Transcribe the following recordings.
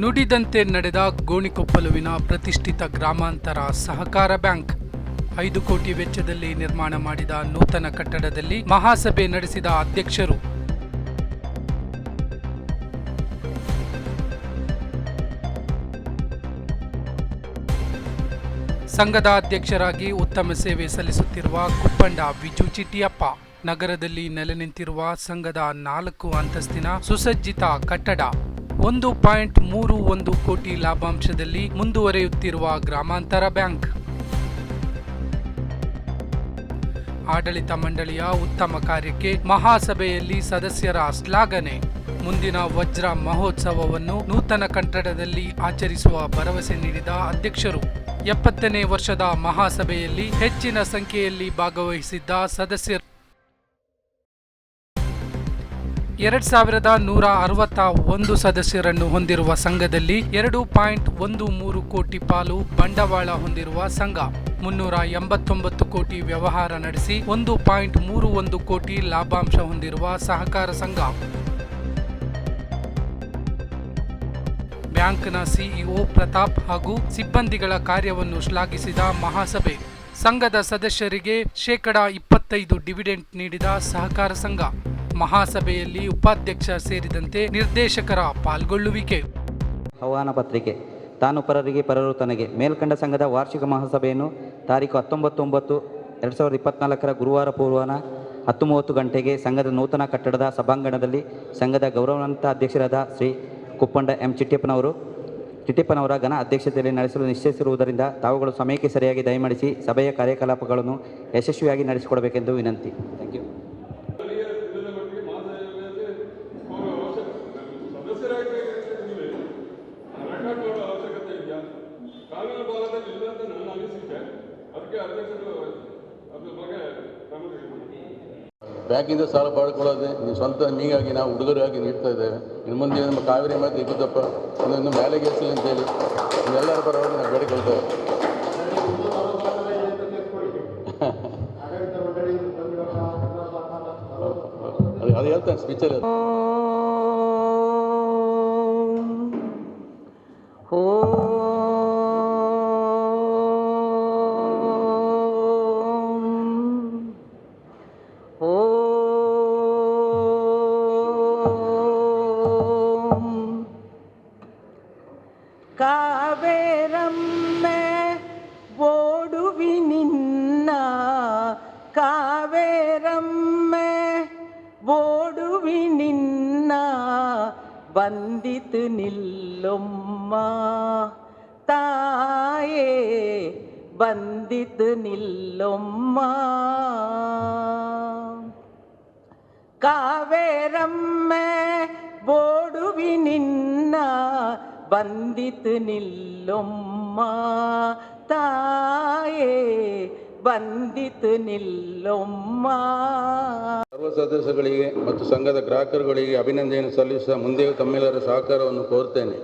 ನುಡಿದಂತೆ ನಡೆದ ಗೋಣಿಕೊಪ್ಪಲುವಿನ ಪ್ರತಿಷ್ಠಿತ ಗ್ರಾಮಾಂತರ ಸಹಕಾರ ಬ್ಯಾಂಕ್ ಐದು ಕೋಟಿ ವೆಚ್ಚದಲ್ಲಿ ನಿರ್ಮಾಣ ಮಾಡಿದ ನೂತನ ಕಟ್ಟಡದಲ್ಲಿ ಮಹಾಸಭೆ ನಡೆಸಿದ ಅಧ್ಯಕ್ಷರು. ಸಂಘದ ಅಧ್ಯಕ್ಷರಾಗಿ ಉತ್ತಮ ಸೇವೆ ಸಲ್ಲಿಸುತ್ತಿರುವ ಕುಪ್ಪಂಡ ವಿಜು ಚಿಟ್ಟಿಯಪ್ಪ, ನಗರದಲ್ಲಿ ನೆಲೆ ನಿಂತಿರುವ ಸಂಘದ ನಾಲ್ಕು ಅಂತಸ್ತಿನ ಸುಸಜ್ಜಿತ ಕಟ್ಟಡ. ಒಂದು ಪಾಯಿಂಟ್ ಮೂರು ಒಂದು ಕೋಟಿ ಲಾಭಾಂಶದಲ್ಲಿ ಮುಂದುವರೆಯುತ್ತಿರುವ ಗ್ರಾಮಾಂತರ ಬ್ಯಾಂಕ್. ಆಡಳಿತ ಮಂಡಳಿಯ ಉತ್ತಮ ಕಾರ್ಯಕ್ಕೆ ಮಹಾಸಭೆಯಲ್ಲಿ ಸದಸ್ಯರ ಶ್ಲಾಘನೆ. ಮುಂದಿನ ವಜ್ರ ಮಹೋತ್ಸವವನ್ನು ನೂತನ ಕಟ್ಟಡದಲ್ಲಿ ಆಚರಿಸುವ ಭರವಸೆ ನೀಡಿದ ಅಧ್ಯಕ್ಷರು. ಎಪ್ಪತ್ತನೇ ವರ್ಷದ ಮಹಾಸಭೆಯಲ್ಲಿ ಹೆಚ್ಚಿನ ಸಂಖ್ಯೆಯಲ್ಲಿ ಭಾಗವಹಿಸಿದ್ದ ಸದಸ್ಯರು. ಎರಡ್ ಸಾವಿರದ ನೂರ ಅರವತ್ತ ಒಂದು ಸದಸ್ಯರನ್ನು ಹೊಂದಿರುವ ಸಂಘದಲ್ಲಿ ಎರಡು ಪಾಯಿಂಟ್ ಒಂದು ಮೂರು ಕೋಟಿ ಪಾಲು ಬಂಡವಾಳ ಹೊಂದಿರುವ ಸಂಘ, ಮುನ್ನೂರ ಎಂಬತ್ತೊಂಬತ್ತು ಕೋಟಿ ವ್ಯವಹಾರ ನಡೆಸಿ ಒಂದು ಪಾಯಿಂಟ್ ಮೂರು ಒಂದು ಕೋಟಿ ಲಾಭಾಂಶ ಹೊಂದಿರುವ ಸಹಕಾರ ಸಂಘ. ಬ್ಯಾಂಕ್ನ ಸಿಇಒ ಪ್ರತಾಪ್ ಹಾಗೂ ಸಿಬ್ಬಂದಿಗಳ ಕಾರ್ಯವನ್ನು ಶ್ಲಾಘಿಸಿದ ಮಹಾಸಭೆ. ಸಂಘದ ಸದಸ್ಯರಿಗೆ ಶೇಕಡಾ ಇಪ್ಪತ್ತೈದು ಡಿವಿಡೆಂಟ್ ನೀಡಿದ ಸಹಕಾರ ಸಂಘ. ಮಹಾಸಭೆಯಲ್ಲಿ ಉಪಾಧ್ಯಕ್ಷ ಸೇರಿದಂತೆ ನಿರ್ದೇಶಕರ ಪಾಲ್ಗೊಳ್ಳುವಿಕೆ. ಆಹ್ವಾನ ಪತ್ರಿಕೆ. ತಾನು ಪರರಿಗೆ ಪರರು ತನಗೆ. ಮೇಲ್ಕಂಡ ಸಂಘದ ವಾರ್ಷಿಕ ಮಹಾಸಭೆಯನ್ನು ತಾರೀಕು ಹತ್ತೊಂಬತ್ತೊಂಬತ್ತು, ಎರಡು ಸಾವಿರದ ಇಪ್ಪತ್ನಾಲ್ಕರ ಗುರುವಾರ ಪೂರ್ವನ ಹತ್ತು ಮೂವತ್ತು ಗಂಟೆಗೆ ಸಂಘದ ನೂತನ ಕಟ್ಟಡದ ಸಭಾಂಗಣದಲ್ಲಿ ಸಂಘದ ಗೌರವಾನ್ವಿತ ಅಧ್ಯಕ್ಷರಾದ ಶ್ರೀ ಕುಪ್ಪಂಡ ಎಂ ಚಿಟ್ಟಿಯಪ್ಪನವರು ಚಿಟ್ಟಿಪ್ಪನವರ ಘನ ಅಧ್ಯಕ್ಷತೆಯಲ್ಲಿ ನಡೆಸಲು ನಿಶ್ಚಯಿಸಿರುವುದರಿಂದ ತಾವುಗಳು ಸಮಯಕ್ಕೆ ಸರಿಯಾಗಿ ದಯಮಾಡಿಸಿ ಸಭೆಯ ಕಾರ್ಯಕಲಾಪಗಳನ್ನು ಯಶಸ್ವಿಯಾಗಿ ನಡೆಸಿಕೊಡಬೇಕೆಂದು ವಿನಂತಿ. ಥ್ಯಾಂಕ್ ಯು ಸದಸ್ಯರಾಗಿ ನೀವು ರೆಕಾರ್ಡ್ ಮಾಡೋ ಅವಶ್ಯಕತೆ ಇದೆಯಾ ಕಾನೂನು ಬಾಲದಲ್ಲಿ ಇಲ್ಲ ಅಂತ ನನ್ನ ಅನಿಸಿಕೆ ಅದಕ್ಕೆ ಅಧ್ಯಕ್ಷರು ಅದ್ರ ಬಗ್ಗೆ ಕ್ರಮ ತೆಗೆದುಕೊಳ್ಳಿ. ಬ್ಯಾಂಕಿಂದ ಸಾಲ ಪಡ್ಕೊಳ್ಳೋದೆ ನೀವು ಸ್ವಂತ ನೀಗಾಗಿ ನಾವು ಹುಡುಗರಾಗಿ ನೀಡ್ತಾ ಇದ್ದೇವೆ. ಇನ್ನು ಮುಂದೆ ನಮ್ಮ ಕಾವೇರಿ ಮಾತು ಇಗುತ್ತಪ್ಪ ಇನ್ನೊಂದು ಮೇಲೆ ಅಂತ ಅಂತೇಳಿ ಎಲ್ಲರ ಪರವಾಗಿ ನಾವು ಬೇಡಿಕೊಳ್ತೇವೆ. ಅದು ಅದು ಹೇಳ್ತೇನೆ ಸ್ಪೀಚಲ್ಲಿ ಓಡುವಿ ನಿನ್ನ ಬಂದಿತು ನಿಲ್ಲೊಮ್ಮ ತಾಯೇ ಬಂದಿತು ನಿಲ್ಲೊಮ್ಮ ಕಾವೇರಮ್ಮೆ ಓಡುವಿ ನಿನ್ನ ಬಂದಿತು ನಿಲ್ಲೊಮ್ಮ ತಾಯೇ ಬಂದಿತು ನಿಲ್ಲೊಮ್ಮ. ಸರ್ವ ಸದಸ್ಯಗಳಿಗೆ ಮತ್ತು ಸಂಘದ ಗ್ರಾಹಕರುಗಳಿಗೆ ಅಭಿನಂದನೆ ಸಲ್ಲಿಸುವ ಮುಂದೆಯೂ ತಮ್ಮೆಲ್ಲರ ಸಹಕಾರವನ್ನು ಕೋರುತ್ತೇನೆ.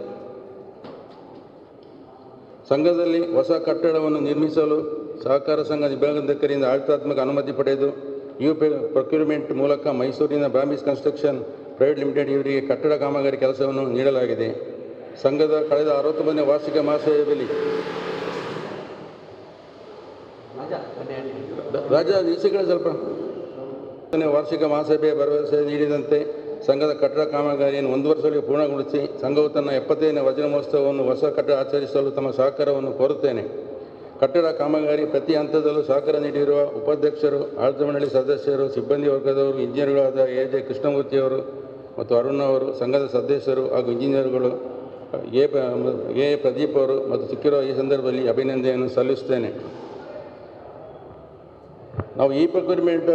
ಸಂಘದಲ್ಲಿ ಹೊಸ ಕಟ್ಟಡವನ್ನು ನಿರ್ಮಿಸಲು ಸಹಕಾರ ಸಂಘ ವಿಭಾಗಾಧ್ಯಕ್ಷರಿಂದ ಆಡಳಿತಾತ್ಮಕ ಅನುಮತಿ ಪಡೆದು ಯು ಪ್ರೊಕ್ಯೂರ್ಮೆಂಟ್ ಮೂಲಕ ಮೈಸೂರಿನ ಬ್ರಾಮಿಸ್ ಕನ್ಸ್ಟ್ರಕ್ಷನ್ ಪ್ರೈವೇಟ್ ಲಿಮಿಟೆಡ್ ಇವರಿಗೆ ಕಟ್ಟಡ ಕಾಮಗಾರಿ ಕೆಲಸವನ್ನು ನೀಡಲಾಗಿದೆ. ಸಂಘದ ಕಳೆದ ಅರವತ್ತೊಂಬತ್ತನೇ ವಾರ್ಷಿಕ ಮಹಾಸಭೆಯಲ್ಲಿ ರಾಜ ಈಚೆ ಸ್ವಲ್ಪ ವಾರ್ಷಿಕ ಮಹಾಸಭೆಯ ಭರವಸೆ ನೀಡಿದಂತೆ ಸಂಘದ ಕಟ್ಟಡ ಕಾಮಗಾರಿಯನ್ನು ಒಂದು ವರ್ಷದಲ್ಲಿ ಪೂರ್ಣಗೊಳಿಸಿ ಸಂಘವು ತನ್ನ ಎಪ್ಪತ್ತೈದನೇ ವಜ್ರ ಮಹೋತ್ಸವವನ್ನು ಹೊಸ ಕಟ್ಟಡ ಆಚರಿಸಲು ತಮ್ಮ ಸಹಕಾರವನ್ನು ಕೋರುತ್ತೇನೆ. ಕಟ್ಟಡ ಕಾಮಗಾರಿ ಪ್ರತಿ ಹಂತದಲ್ಲೂ ಸಹಕಾರ ನೀಡಿರುವ ಉಪಾಧ್ಯಕ್ಷರು, ಆಡಳಿತ ಮಂಡಳಿ ಸದಸ್ಯರು, ಸಿಬ್ಬಂದಿ ವರ್ಗದವರು, ಇಂಜಿನಿಯರ್ಗಳಾದ ಎ ಜೆ ಕೃಷ್ಣಮೂರ್ತಿಯವರು ಮತ್ತು ಅರುಣ್ ಅವರು, ಸಂಘದ ಸದಸ್ಯರು ಹಾಗೂ ಇಂಜಿನಿಯರ್ಗಳು, ಎ. ಎ. ಪ್ರದೀಪ್ ಅವರು ಮತ್ತು ಸಿಕ್ಕಿರುವ ಈ ಸಂದರ್ಭದಲ್ಲಿ ಅಭಿನಂದನೆಯನ್ನು ಸಲ್ಲಿಸುತ್ತೇನೆ. ನಾವು ಈ ಪ್ರೊಕ್ಯೂರ್ಮೆಂಟ್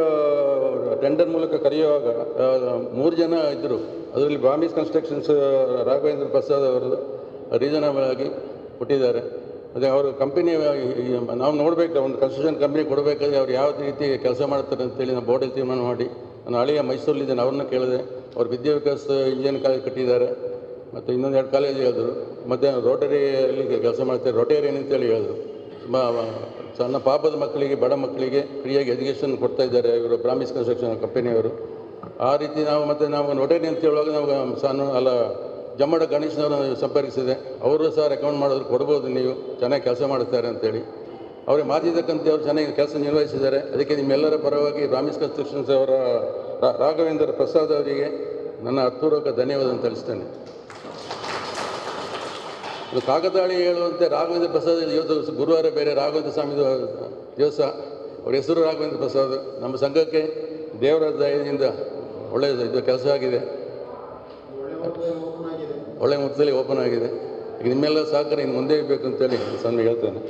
ಟೆಂಡರ್ ಮೂಲಕ ಕರೆಯುವಾಗ ಮೂರು ಜನ ಇದ್ದರು ಅದರಲ್ಲಿ ಬಾಂಬೀಸ್ ಕನ್ಸ್ಟ್ರಕ್ಷನ್ಸ್ ರಾಘವೇಂದ್ರ ಪ್ರಸಾದ್ ಅವರು ರೀಸನಬಲ್ ಆಗಿ ಕೊಟ್ಟಿದ್ದಾರೆ. ಅದೇ ಅವರು ಕಂಪನಿ ನಾವು ನೋಡಬೇಕು ಒಂದು ಕನ್ಸ್ಟ್ರಕ್ಷನ್ ಕಂಪ್ನಿ ಕೊಡಬೇಕಾದ್ರೆ ಅವ್ರು ಯಾವ ರೀತಿ ಕೆಲಸ ಮಾಡ್ತಾರೆ ಅಂತೇಳಿ ನಾವು ಬೋರ್ಡಲ್ಲಿ ತೀರ್ಮಾನ ಮಾಡಿ ನಾನು ಹಳೆಯ ಮೈಸೂರಲ್ಲಿದ್ದೇನೆ ಅವ್ರನ್ನ ಕೇಳಿದೆ. ಅವ್ರು ವಿದ್ಯಾಭ್ಯಾಸ ಇಂಜಿನಿಯರ್ ಕಾಲೇಜ್ ಕಟ್ಟಿದ್ದಾರೆ. ಮತ್ತು ಇನ್ನೊಂದು ಎರಡು ಕಾಲೇಜ್ ಹೇಳಿದ್ರು. ಮತ್ತು ರೋಟರಿಯಲ್ಲಿ ಕೆಲಸ ಮಾಡ್ತಾರೆ. ರೋಟರಿ ಅಂತೇಳಿ ಹೇಳಿದ್ರು. ಸಣ್ಣ ಪಾಪದ ಮಕ್ಕಳಿಗೆ, ಬಡ ಮಕ್ಕಳಿಗೆ ಫ್ರೀಯಾಗಿ ಎಜುಕೇಷನ್ ಕೊಡ್ತಾ ಇದ್ದಾರೆ ಇವರು ಬ್ರಾಮಿಸ್ ಕನ್ಸ್ಟ್ರಕ್ಷನ್ ಕಂಪನಿಯವರು ಆ ರೀತಿ ನಾವು ಮತ್ತು ನಾವು ನೋಡೇನಿ ಅಂತ ಹೇಳುವಾಗ ನಾವು ಸಣ್ಣ, ಅಲ್ಲ, ಜಮ್ಮಡ ಗಣೇಶನವರು ಸಂಪರ್ಕಿಸಿದೆ. ಅವರು ಸಹ ರೆಕಮೆಂಡ್ ಮಾಡೋದು ಕೊಡ್ಬೋದು ನೀವು, ಚೆನ್ನಾಗಿ ಕೆಲಸ ಮಾಡ್ತಾರೆ ಅಂತೇಳಿ. ಅವರಿಗೆ ಮಾತಿದ್ದಕ್ಕಂತೆ ಅವರು ಚೆನ್ನಾಗಿ ಕೆಲಸ ನಿರ್ವಹಿಸಿದ್ದಾರೆ. ಅದಕ್ಕೆ ನಿಮ್ಮೆಲ್ಲರ ಪರವಾಗಿ ರಾಮೇಶ್ ಕನ್ಸ್ಟ್ರಕ್ಷನ್ಸ್ ಅವರ ರಾಘವೇಂದ್ರ ಪ್ರಸಾದ್ ಅವರಿಗೆ ನನ್ನ ಹತ್ತೂರ್ವಕ ಧನ್ಯವಾದ ತಿಳಿಸ್ತೇನೆ. ಇದು ಕಾಕತಾಳಿ ಹೇಳುವಂತೆ ರಾಘವೇಂದ್ರ ಪ್ರಸಾದ್ ಇವತ್ತು ಗುರುವಾರ ಬೇರೆ ರಾಘವೇಂದ್ರ ಸ್ವಾಮಿ ದಿವಸ ಅವ್ರ ಹೆಸರು ರಾಘವೇಂದ್ರ ಪ್ರಸಾದ್. ನಮ್ಮ ಸಂಘಕ್ಕೆ ದೇವರ ದಯದಿಂದ ಒಳ್ಳೆಯ ಇದು ಕೆಲಸ ಆಗಿದೆ. ಒಳ್ಳೆ ಮೊತ್ತದಲ್ಲಿ ಓಪನ್ ಆಗಿದೆ. ಈಗ ನಿಮ್ಮೆಲ್ಲ ಸಹಕಾರ ಇನ್ನು ಮುಂದೆ ಇರಬೇಕು ಅಂತೇಳಿ ಸ್ವಾಮಿ ಹೇಳ್ತೇನೆ.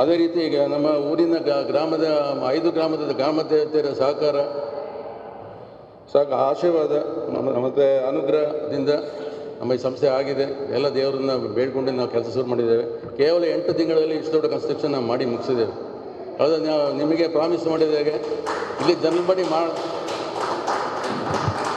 ಅದೇ ರೀತಿ ಈಗ ನಮ್ಮ ಊರಿನ ಗ್ರಾಮದ, ಐದು ಗ್ರಾಮದ ಗ್ರಾಮ ದೇವತೆಯರ ಸಹಕಾರ ಸಾಕು ಆಶೀರ್ವಾದ ಮತ್ತು ಅನುಗ್ರಹದಿಂದ ನಮ್ಮ ಈ ಸಂಸ್ಥೆ ಆಗಿದೆ. ಎಲ್ಲ ದೇವರನ್ನ ಬೇಡ್ಕೊಂಡು ನಾವು ಕೆಲಸ ಶುರು ಮಾಡಿದ್ದೇವೆ. ಕೇವಲ ಎಂಟು ತಿಂಗಳಲ್ಲಿ ಇಷ್ಟು ದೊಡ್ಡ ಕನ್ಸ್ಟ್ರಕ್ಷನ್ ನಾವು ಮಾಡಿ ಮುಗಿಸಿದ್ದೇವೆ. ಅದು ನಾವು ನಿಮಗೆ ಪ್ರಾಮಿಸ್ ಮಾಡಿದಾಗೆ ಇಲ್ಲಿ ಜನ್ಮಡಿ ಮಾಡಿ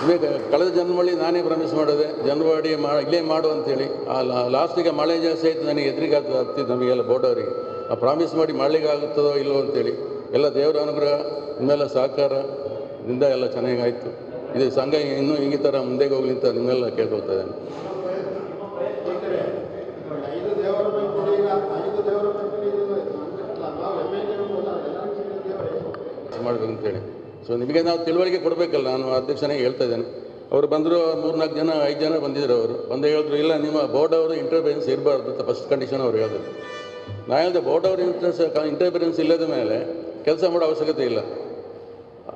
ನಿಮಗೆ ಕಳೆದ ಜನ್ಮಳಿ ನಾನೇ ಪ್ರಾಮಿಸ್ ಮಾಡಿದೆ. ಜನ್ಮಡಿ ಮಾ ಇಲ್ಲೇ ಮಾಡು ಅಂತೇಳಿ. ಆ ಲಾಸ್ಟಿಗೆ ಮಳೆ ಜಾಸ್ತಿ ಆಯಿತು ನನಗೆ ಎದುರಿಗೆ ಆಗ್ತಿದ್ದು ನಮಗೆಲ್ಲ ಬೋರ್ಡವರಿಗೆ ಆ ಪ್ರಾಮಿಸ್ ಮಾಡಿ ಮಾಡಲಿಕ್ಕೆ ಆಗುತ್ತದೋ ಇಲ್ಲವೋ ಅಂತೇಳಿ. ಎಲ್ಲ ದೇವರ ಅನುಗ್ರಹ, ನಿಮ್ಮೆಲ್ಲ ಸಹಕಾರದಿಂದ ಎಲ್ಲ ಚೆನ್ನಾಗಿ ಆಯಿತು. ಇದು ಸಂಘ ಇನ್ನೂ ಈ ಥರ ಮುಂದೆ ಹೋಗ್ಲಿ ಅಂತ ನಿಮ್ಮೆಲ್ಲ ಕೇಳ್ಕೊಳ್ತಾ ಇದ್ದಾನೆ ಐದು ದೇವರ ಪೈಕಿ ಈಗ ಐದು ದೇವರ ಪೈಕಿ ಇದು ನಾವು ಎಂ ಎಲ್ ದೇವರೇ ಮಾಡಬೇಕು ಅಂತೇಳಿ ಸೊ ನಿಮಗೆ ನಾವು ತಿಳುವಳಿಕೆ ಕೊಡಬೇಕಲ್ಲ, ನಾನು ಅಧ್ಯಕ್ಷನಾಗಿ ಹೇಳ್ತಾ ಇದ್ದೇನೆ. ಅವರು ಬಂದರು, ಮೂರ್ನಾಲ್ಕು ಜನ, ಐದು ಜನ ಬಂದಿದ್ರು ಅವರು. ಬಂದು ಹೇಳಿದ್ರು, ಇಲ್ಲ, ನಿಮ್ಮ ಬೋರ್ಡ್ ಅವರು ಇಂಟರ್ಫರೆನ್ಸ್ ಇರಬಾರ್ದು ಅಂತ ಫಸ್ಟ್ ಕಂಡೀಷನ್ ಅವ್ರು ಹೇಳಿದ್ರು. ನಾ ಹೇಳಿದೆ ಬೋರ್ಡ್ ಅವರು ಇಂಟ್ರೆನ್ಸ್ ಇಂಟರ್ಫರೆನ್ಸ್ ಇಲ್ಲದ ಮೇಲೆ ಕೆಲಸ ಮಾಡೋ ಅವಶ್ಯಕತೆ ಇಲ್ಲ.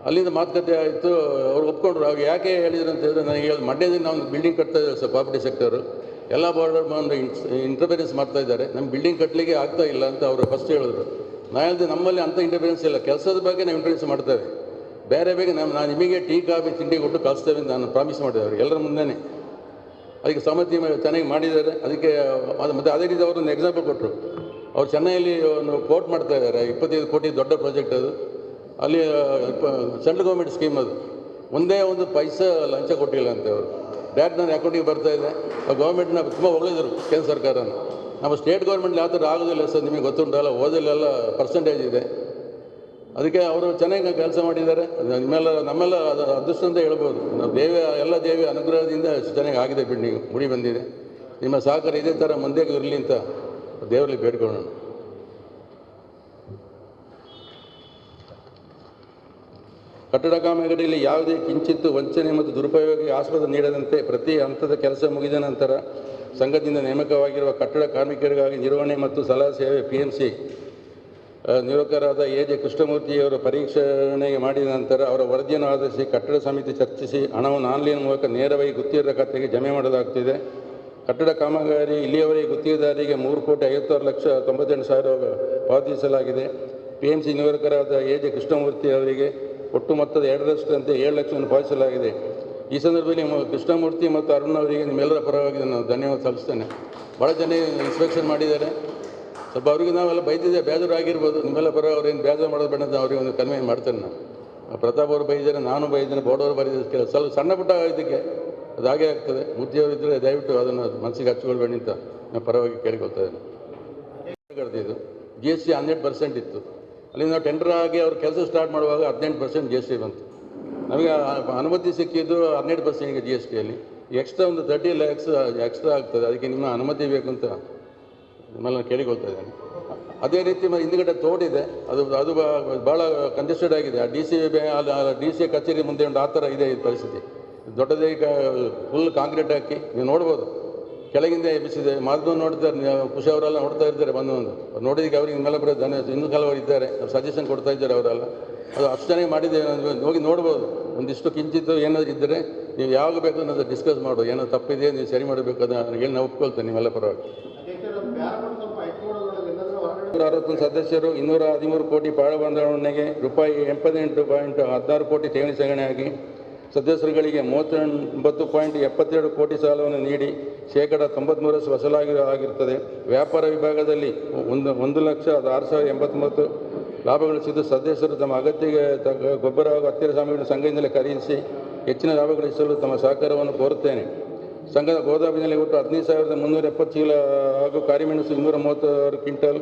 ಅಲ್ಲಿಂದ ಮಾತುಕತೆ ಆಯಿತು, ಅವ್ರು ಒಪ್ಕೊಂಡ್ರು. ಅವ್ರು ಯಾಕೆ ಹೇಳಿದ್ರು ಅಂತ ಹೇಳಿದ್ರೆ ನನಗೆ ಹೇಳಿ. ಮಂಡ್ಯದಿಂದ ನಾವು ಬಿಲ್ಡಿಂಗ್ ಕಟ್ತಾ ಇದ್ದಾರೆ ಸರ್ ಪ್ರಾಪರ್ಟಿ ಸೆಕ್ಟರು ಎಲ್ಲ ಬಾರ್ಡರ್ ಬಂದು ಇಂಟರ್ಫೆರೆನ್ಸ್ ಮಾಡ್ತಾ ಇದ್ದಾರೆ. ನಮ್ಮ ಬಿಲ್ಡಿಂಗ್ ಕಟ್ಟಲಿಕ್ಕೆ ಆಗ್ತಾ ಇಲ್ಲ ಅಂತ ಅವರು ಫಸ್ಟ್ ಹೇಳಿದ್ರು. ನಾನು ಹೇಳಿದೆ, ನಮ್ಮಲ್ಲಿ ಅಂಥ ಇಂಟರ್ಫೆರೆನ್ಸ್ ಇಲ್ಲ. ಕೆಲಸದ ಬಗ್ಗೆ ನಾವು ಇಂಟರ್ಫೆರೆನ್ಸ್ ಮಾಡ್ತೇವೆ ಬೇರೆ ಬೇಗ ನಮ್ಮ ನಾನು ನಿಮಗೆ ಟೀ, ಕಾಫಿ, ತಿಂಡಿ ಕೊಟ್ಟು ಕಳಿಸ್ತೇವೆ ಅಂತ ನಾನು ಪ್ರಾಮಿಸ್ ಮಾಡಿದೆ ಅವ್ರಿಗೆ. ಎಲ್ಲರ ಮುಂದೆನೇ. ಅದಕ್ಕೆ ಸಮಿತಿ ಚೆನ್ನಾಗಿ ಮಾಡಿದ್ದಾರೆ. ಅದಕ್ಕೆ, ಅದು ಮತ್ತು ಅದೇ ರೀತಿ ಅವರು ಎಕ್ಸಾಂಪಲ್ ಕೊಟ್ಟರು ಅವ್ರು ಚೆನ್ನೈಯಲ್ಲಿ ಒಂದು ಕೋರ್ಟ್ ಮಾಡ್ತಾ ಇದ್ದಾರೆ. ಇಪ್ಪತ್ತೈದು ಕೋಟಿ ದೊಡ್ಡ ಪ್ರಾಜೆಕ್ಟ್ ಅದು. ಅಲ್ಲಿ ಸೆಂಟ್ರಲ್ ಗೌರ್ಮೆಂಟ್ ಸ್ಕೀಮ್ ಅದು. ಒಂದೇ ಒಂದು ಪೈಸಾ ಲಂಚ ಕೊಟ್ಟಿಲ್ಲ ಅಂತ ಅವರು. ಡೈರೆಕ್ಟ್ ನನ್ನ ಅಕೌಂಟಿಗೆ ಬರ್ತಾ ಇದೆ. ಗೌರ್ಮೆಂಟ್ನ ತುಂಬ ಹೊಗಳಿದ್ರು ಕೇಂದ್ರ ಸರ್ಕಾರನ. ನಮ್ಮ ಸ್ಟೇಟ್ ಗೌರ್ಮೆಂಟ್ ಯಾವ ಥರ ಆಗೋದಿಲ್ಲ ಸರ್, ನಿಮಗೆ ಗೊತ್ತುಂಟಲ್ಲ, ಓದಲ್ಲೆಲ್ಲ ಪರ್ಸೆಂಟೇಜ್ ಇದೆ. ಅದಕ್ಕೆ ಅವರು ಚೆನ್ನಾಗಿ ಕೆಲಸ ಮಾಡಿದ್ದಾರೆ. ನಿಮ್ಮೆಲ್ಲ ನಮ್ಮೆಲ್ಲ ಅದು ಅದೃಷ್ಟ ಅಂತ ಹೇಳ್ಬೋದು. ನಾವು ದೇವಿ ಎಲ್ಲ ದೇವಿ ಅನುಗ್ರಹದಿಂದ ಚೆನ್ನಾಗಿ ಆಗಿದೆ ಬಿಡಿ ಮುಡಿ ಬಂದಿದೆ. ನಿಮ್ಮ ಸಹಕಾರ ಇದೇ ಥರ ಮುಂದೆ ಇರಲಿ ಅಂತ ದೇವರಲ್ಲಿ ಬೇಡ್ಕೊಳ್ಳೋಣ. ಕಟ್ಟಡ ಕಾಮಗಾರಿಯಲ್ಲಿ ಯಾವುದೇ ಕಿಂಚಿತ್ತು ವಂಚನೆ ಮತ್ತು ದುರುಪಯೋಗಕ್ಕೆ ಆಸ್ಪದ ನೀಡದಂತೆ ಪ್ರತಿ ಹಂತದ ಕೆಲಸ ಮುಗಿದ ನಂತರ ಸಂಘದಿಂದ ನೇಮಕವಾಗಿರುವ ಕಟ್ಟಡ ಕಾರ್ಮಿಕರಿಗಾಗಿ ನಿರ್ವಹಣೆ ಮತ್ತು ಸಲಹಾ ಸೇವೆ ಪಿ ಎಂ ಸಿ ನಿಯೋಗರಾದ ಎ. ಜೆ. ಕೃಷ್ಣಮೂರ್ತಿಯವರು ಪರೀಕ್ಷಣೆಗೆ ಮಾಡಿದ ನಂತರ ಅವರ ವರದಿಯನ್ನು ಆಧರಿಸಿ ಕಟ್ಟಡ ಸಮಿತಿ ಚರ್ಚಿಸಿ ಹಣವನ್ನು ಆನ್ಲೈನ್ ಮೂಲಕ ನೇರವಾಗಿ ಗುತ್ತಿಗೆದಾರ ಖಾತೆಗೆ ಜಮೆ ಮಾಡಲಾಗುತ್ತಿದೆ. ಕಟ್ಟಡ ಕಾಮಗಾರಿ ಇಲ್ಲಿಯವರೆಗೆ ಗುತ್ತಿಗೆದಾರರಿಗೆ ಮೂರು ಕೋಟಿ ಐವತ್ತಾರು ಲಕ್ಷ ತೊಂಬತ್ತೆಂಟು ಸಾವಿರ ಪಾವತಿಸಲಾಗಿದೆ. ಪಿ ಎಂ ಸಿ ನಿವೃತ್ತರಾದ ಎ. ಜೆ. ಕೃಷ್ಣಮೂರ್ತಿ ಅವರಿಗೆ ಒಟ್ಟು ಮೊತ್ತದ ಎರಡರಷ್ಟಂತೆ ಏಳು ಲಕ್ಷವನ್ನು ಪಾವತಿಸಲಾಗಿದೆ. ಈ ಸಂದರ್ಭದಲ್ಲಿ ಕೃಷ್ಣಮೂರ್ತಿ ಮತ್ತು ಅರುಣ್ ಅವರಿಗೆ ನಿಮ್ಮೆಲ್ಲರ ಪರವಾಗಿ ನಾನು ಧನ್ಯವಾದ ಸಲ್ಲಿಸ್ತೇನೆ. ಭಾಳ ಜನ ಇನ್ಸ್ಪೆಕ್ಷನ್ ಮಾಡಿದ್ದಾರೆ. ಸ್ವಲ್ಪ ಅವರಿಗೆ ನಾವೆಲ್ಲ ಬೈದಿದ್ದೆ ಬೇಜಾರು ಆಗಿರ್ಬೋದು. ನಿಮ್ಮೆಲ್ಲ ಬರೋ ಅವ್ರೇನು ಬೇಜಾರು ಮಾಡೋದು ಬೇಡ ಅಂತ ಅವ್ರಿಗೆ ಒಂದು ಕನ್ವೆ ಮಾಡ್ತೇನೆ ನಾನು. ಪ್ರತಾಪ್ ಅವರು ಬೈದಿದ್ದಾರೆ, ನಾನು ಬೈದಿದ್ದೇನೆ ಬೋರ್ಡವರು ಬೈದಿದ್ದಾರೆ ಕೆಲವು ಸ್ವಲ್ಪ ಸಣ್ಣ ಪುಟ್ಟ ಇದಕ್ಕೆ ಅದು ಹಾಗೆ ಆಗ್ತದೆ. ಬುದ್ಧಿಯವರು ಇದ್ದರೆ ದಯವಿಟ್ಟು ಅದನ್ನು ಮನಸ್ಸಿಗೆ ಹಚ್ಕೊಳ್ಬೇಡಿ ಅಂತ ನಾನು ಪರವಾಗಿ ಕೇಳಿಕೊಳ್ತಾ ಇದ್ದೇನೆ. ಇದು. ಜಿ ಎಸ್ ಟಿ ಹನ್ನೆರಡು ಪರ್ಸೆಂಟ್ ಇತ್ತು. ಅಲ್ಲಿ ನಾವು ಟೆಂಡರ್ ಆಗಿ ಅವ್ರು ಕೆಲಸ ಸ್ಟಾರ್ಟ್ ಮಾಡುವಾಗ ಹದಿನೆಂಟು ಪರ್ಸೆಂಟ್ ಜಿ ಎಸ್ ಟಿ ಬಂತು. ನಮಗೆ ಅನುಮತಿ ಸಿಕ್ಕಿದ್ದು ಹನ್ನೆರಡು ಪರ್ಸೆಂಟ್ಗೆ ಜಿ ಎಸ್ ಟಿಯಲ್ಲಿ ಎಕ್ಸ್ಟ್ರಾ ಒಂದು ತರ್ಟಿ ಲ್ಯಾಕ್ಸ್ ಎಕ್ಸ್ಟ್ರಾ ಆಗ್ತದೆ. ಅದಕ್ಕೆ ನಿಮ್ಮ ಅನುಮತಿ ಬೇಕು ಅಂತ ನಿಮ್ಮಲ್ಲ ಕೇಳಿಕೊಳ್ತಾ ಇದ್ದೇನೆ. ಅದೇ ರೀತಿ ಮ- ಹಿಂದ್ಗಡೆ ತೋಡಿದೆ ಅದು ಅದು ಭಾಳ ಕಂಜೆಸ್ಟೆಡ್ ಆಗಿದೆ. ಆ ಡಿ ಸಿ ಡಿ ಸಿ ಕಚೇರಿ ಮುಂದೆ ಉಂಟು ಆ ಥರ ಇದೆ ಈ ಪರಿಸ್ಥಿತಿ. ದೊಡ್ಡದೇ ಫುಲ್ ಕಾಂಕ್ರೀಟ್ ಹಾಕಿ. ನೀವು ನೋಡ್ಬೋದು. ಕೆಳಗಿಂದ ಎಬ್ಬಿಸಿದೆ. ಮಾಧ್ಯಮ ನೋಡ್ತಾರೆ ಖುಷಿ ಅವರೆಲ್ಲ ನೋಡ್ತಾ ಇರ್ತಾರೆ ಬಂದು ಒಂದು ನೋಡಿದಕ್ಕೆ ಅವ್ರಿಗೆ ನಿಮ್ಮೆಲ್ಲ ಬರೋದು ಇನ್ನೂ ಕೆಲವರು ಇದ್ದಾರೆ. ಸಜೆಷನ್ ಕೊಡ್ತಾ ಇದ್ದಾರೆ ಅವರೆಲ್ಲ. ಅದು ಅಷ್ಟು ಚೆನ್ನಾಗಿ ಮಾಡಿದ್ದೇವೆ ಹೋಗಿ ನೋಡ್ಬೋದು. ಒಂದಿಷ್ಟು ಕಿಂಚಿತ್ತು ಏನಾದರೂ ಇದ್ದರೆ ನೀವು ಯಾವಾಗ ಬೇಕು ಅನ್ನೋದು ಡಿಸ್ಕಸ್ ಮಾಡು ಏನೋ ತಪ್ಪಿದೆ ನೀವು ಸರಿ ಮಾಡಬೇಕು ಅದನ್ನು ಹೇಳಿ ನಾವು ಒಪ್ಕೊಳ್ತೇನೆ ನೀವೆಲ್ಲ ಪರವಾಗಿ. ನೂರ ಅರವತ್ತೊಂದು ಸದಸ್ಯರು, ಇನ್ನೂರ ಹದಿಮೂರು ಕೋಟಿ ಪಾಳ ಬಂದಣೆಗೆ ರೂಪಾಯಿ ಎಪ್ಪತ್ತೆಂಟು ಪಾಯಿಂಟ್ ಹದಿನಾರು ಕೋಟಿ ಠೇವಣಿ ಸಂಗ್ರಹಣೆಯಾಗಿ ಸದಸ್ಯರುಗಳಿಗೆ ಮೂವತ್ತೊಂಬತ್ತು ಪಾಯಿಂಟ್ ಎಪ್ಪತ್ತೆರಡು ಕೋಟಿ ಸಾಲವನ್ನು ನೀಡಿ ಶೇಕಡ ತೊಂಬತ್ತ್ಮೂರಷ್ಟು ವಸೂಲಾಗಿ ಆಗಿರುತ್ತದೆ ವ್ಯಾಪಾರ ವಿಭಾಗದಲ್ಲಿ ಒಂದು ಒಂದು ಲಕ್ಷ ಆರು ಸಾವಿರದ ಎಂಬತ್ತೊಂಬತ್ತು ಲಾಭ ಗಳಿಸಿದ್ದು ಸದಸ್ಯರು ತಮ್ಮ ತಕ್ಕ ಗೊಬ್ಬರ ಹಾಗೂ ಹತ್ತಿರ ಸಾಮಗ್ರಿಗಳನ್ನು ಸಂಘದಿಂದಲೇ ಖರೀದಿಸಿ ಹೆಚ್ಚಿನ ಲಾಭ ಗಳಿಸಲು ತಮ್ಮ ಸಹಕಾರವನ್ನು ಕೋರುತ್ತೇನೆ. ಸಂಘದ ಗೋದಾಮಿನಲ್ಲಿ ಒಟ್ಟು ಹದಿನೈದು ಸಾವಿರದ ಮುನ್ನೂರ ಎಪ್ಪತ್ತು ಚೀಲ ಹಾಗೂ ಕಾರಿಮೆಣಸು ಇನ್ನೂರ ಮೂವತ್ತಾರು ಕ್ವಿಂಟಲ್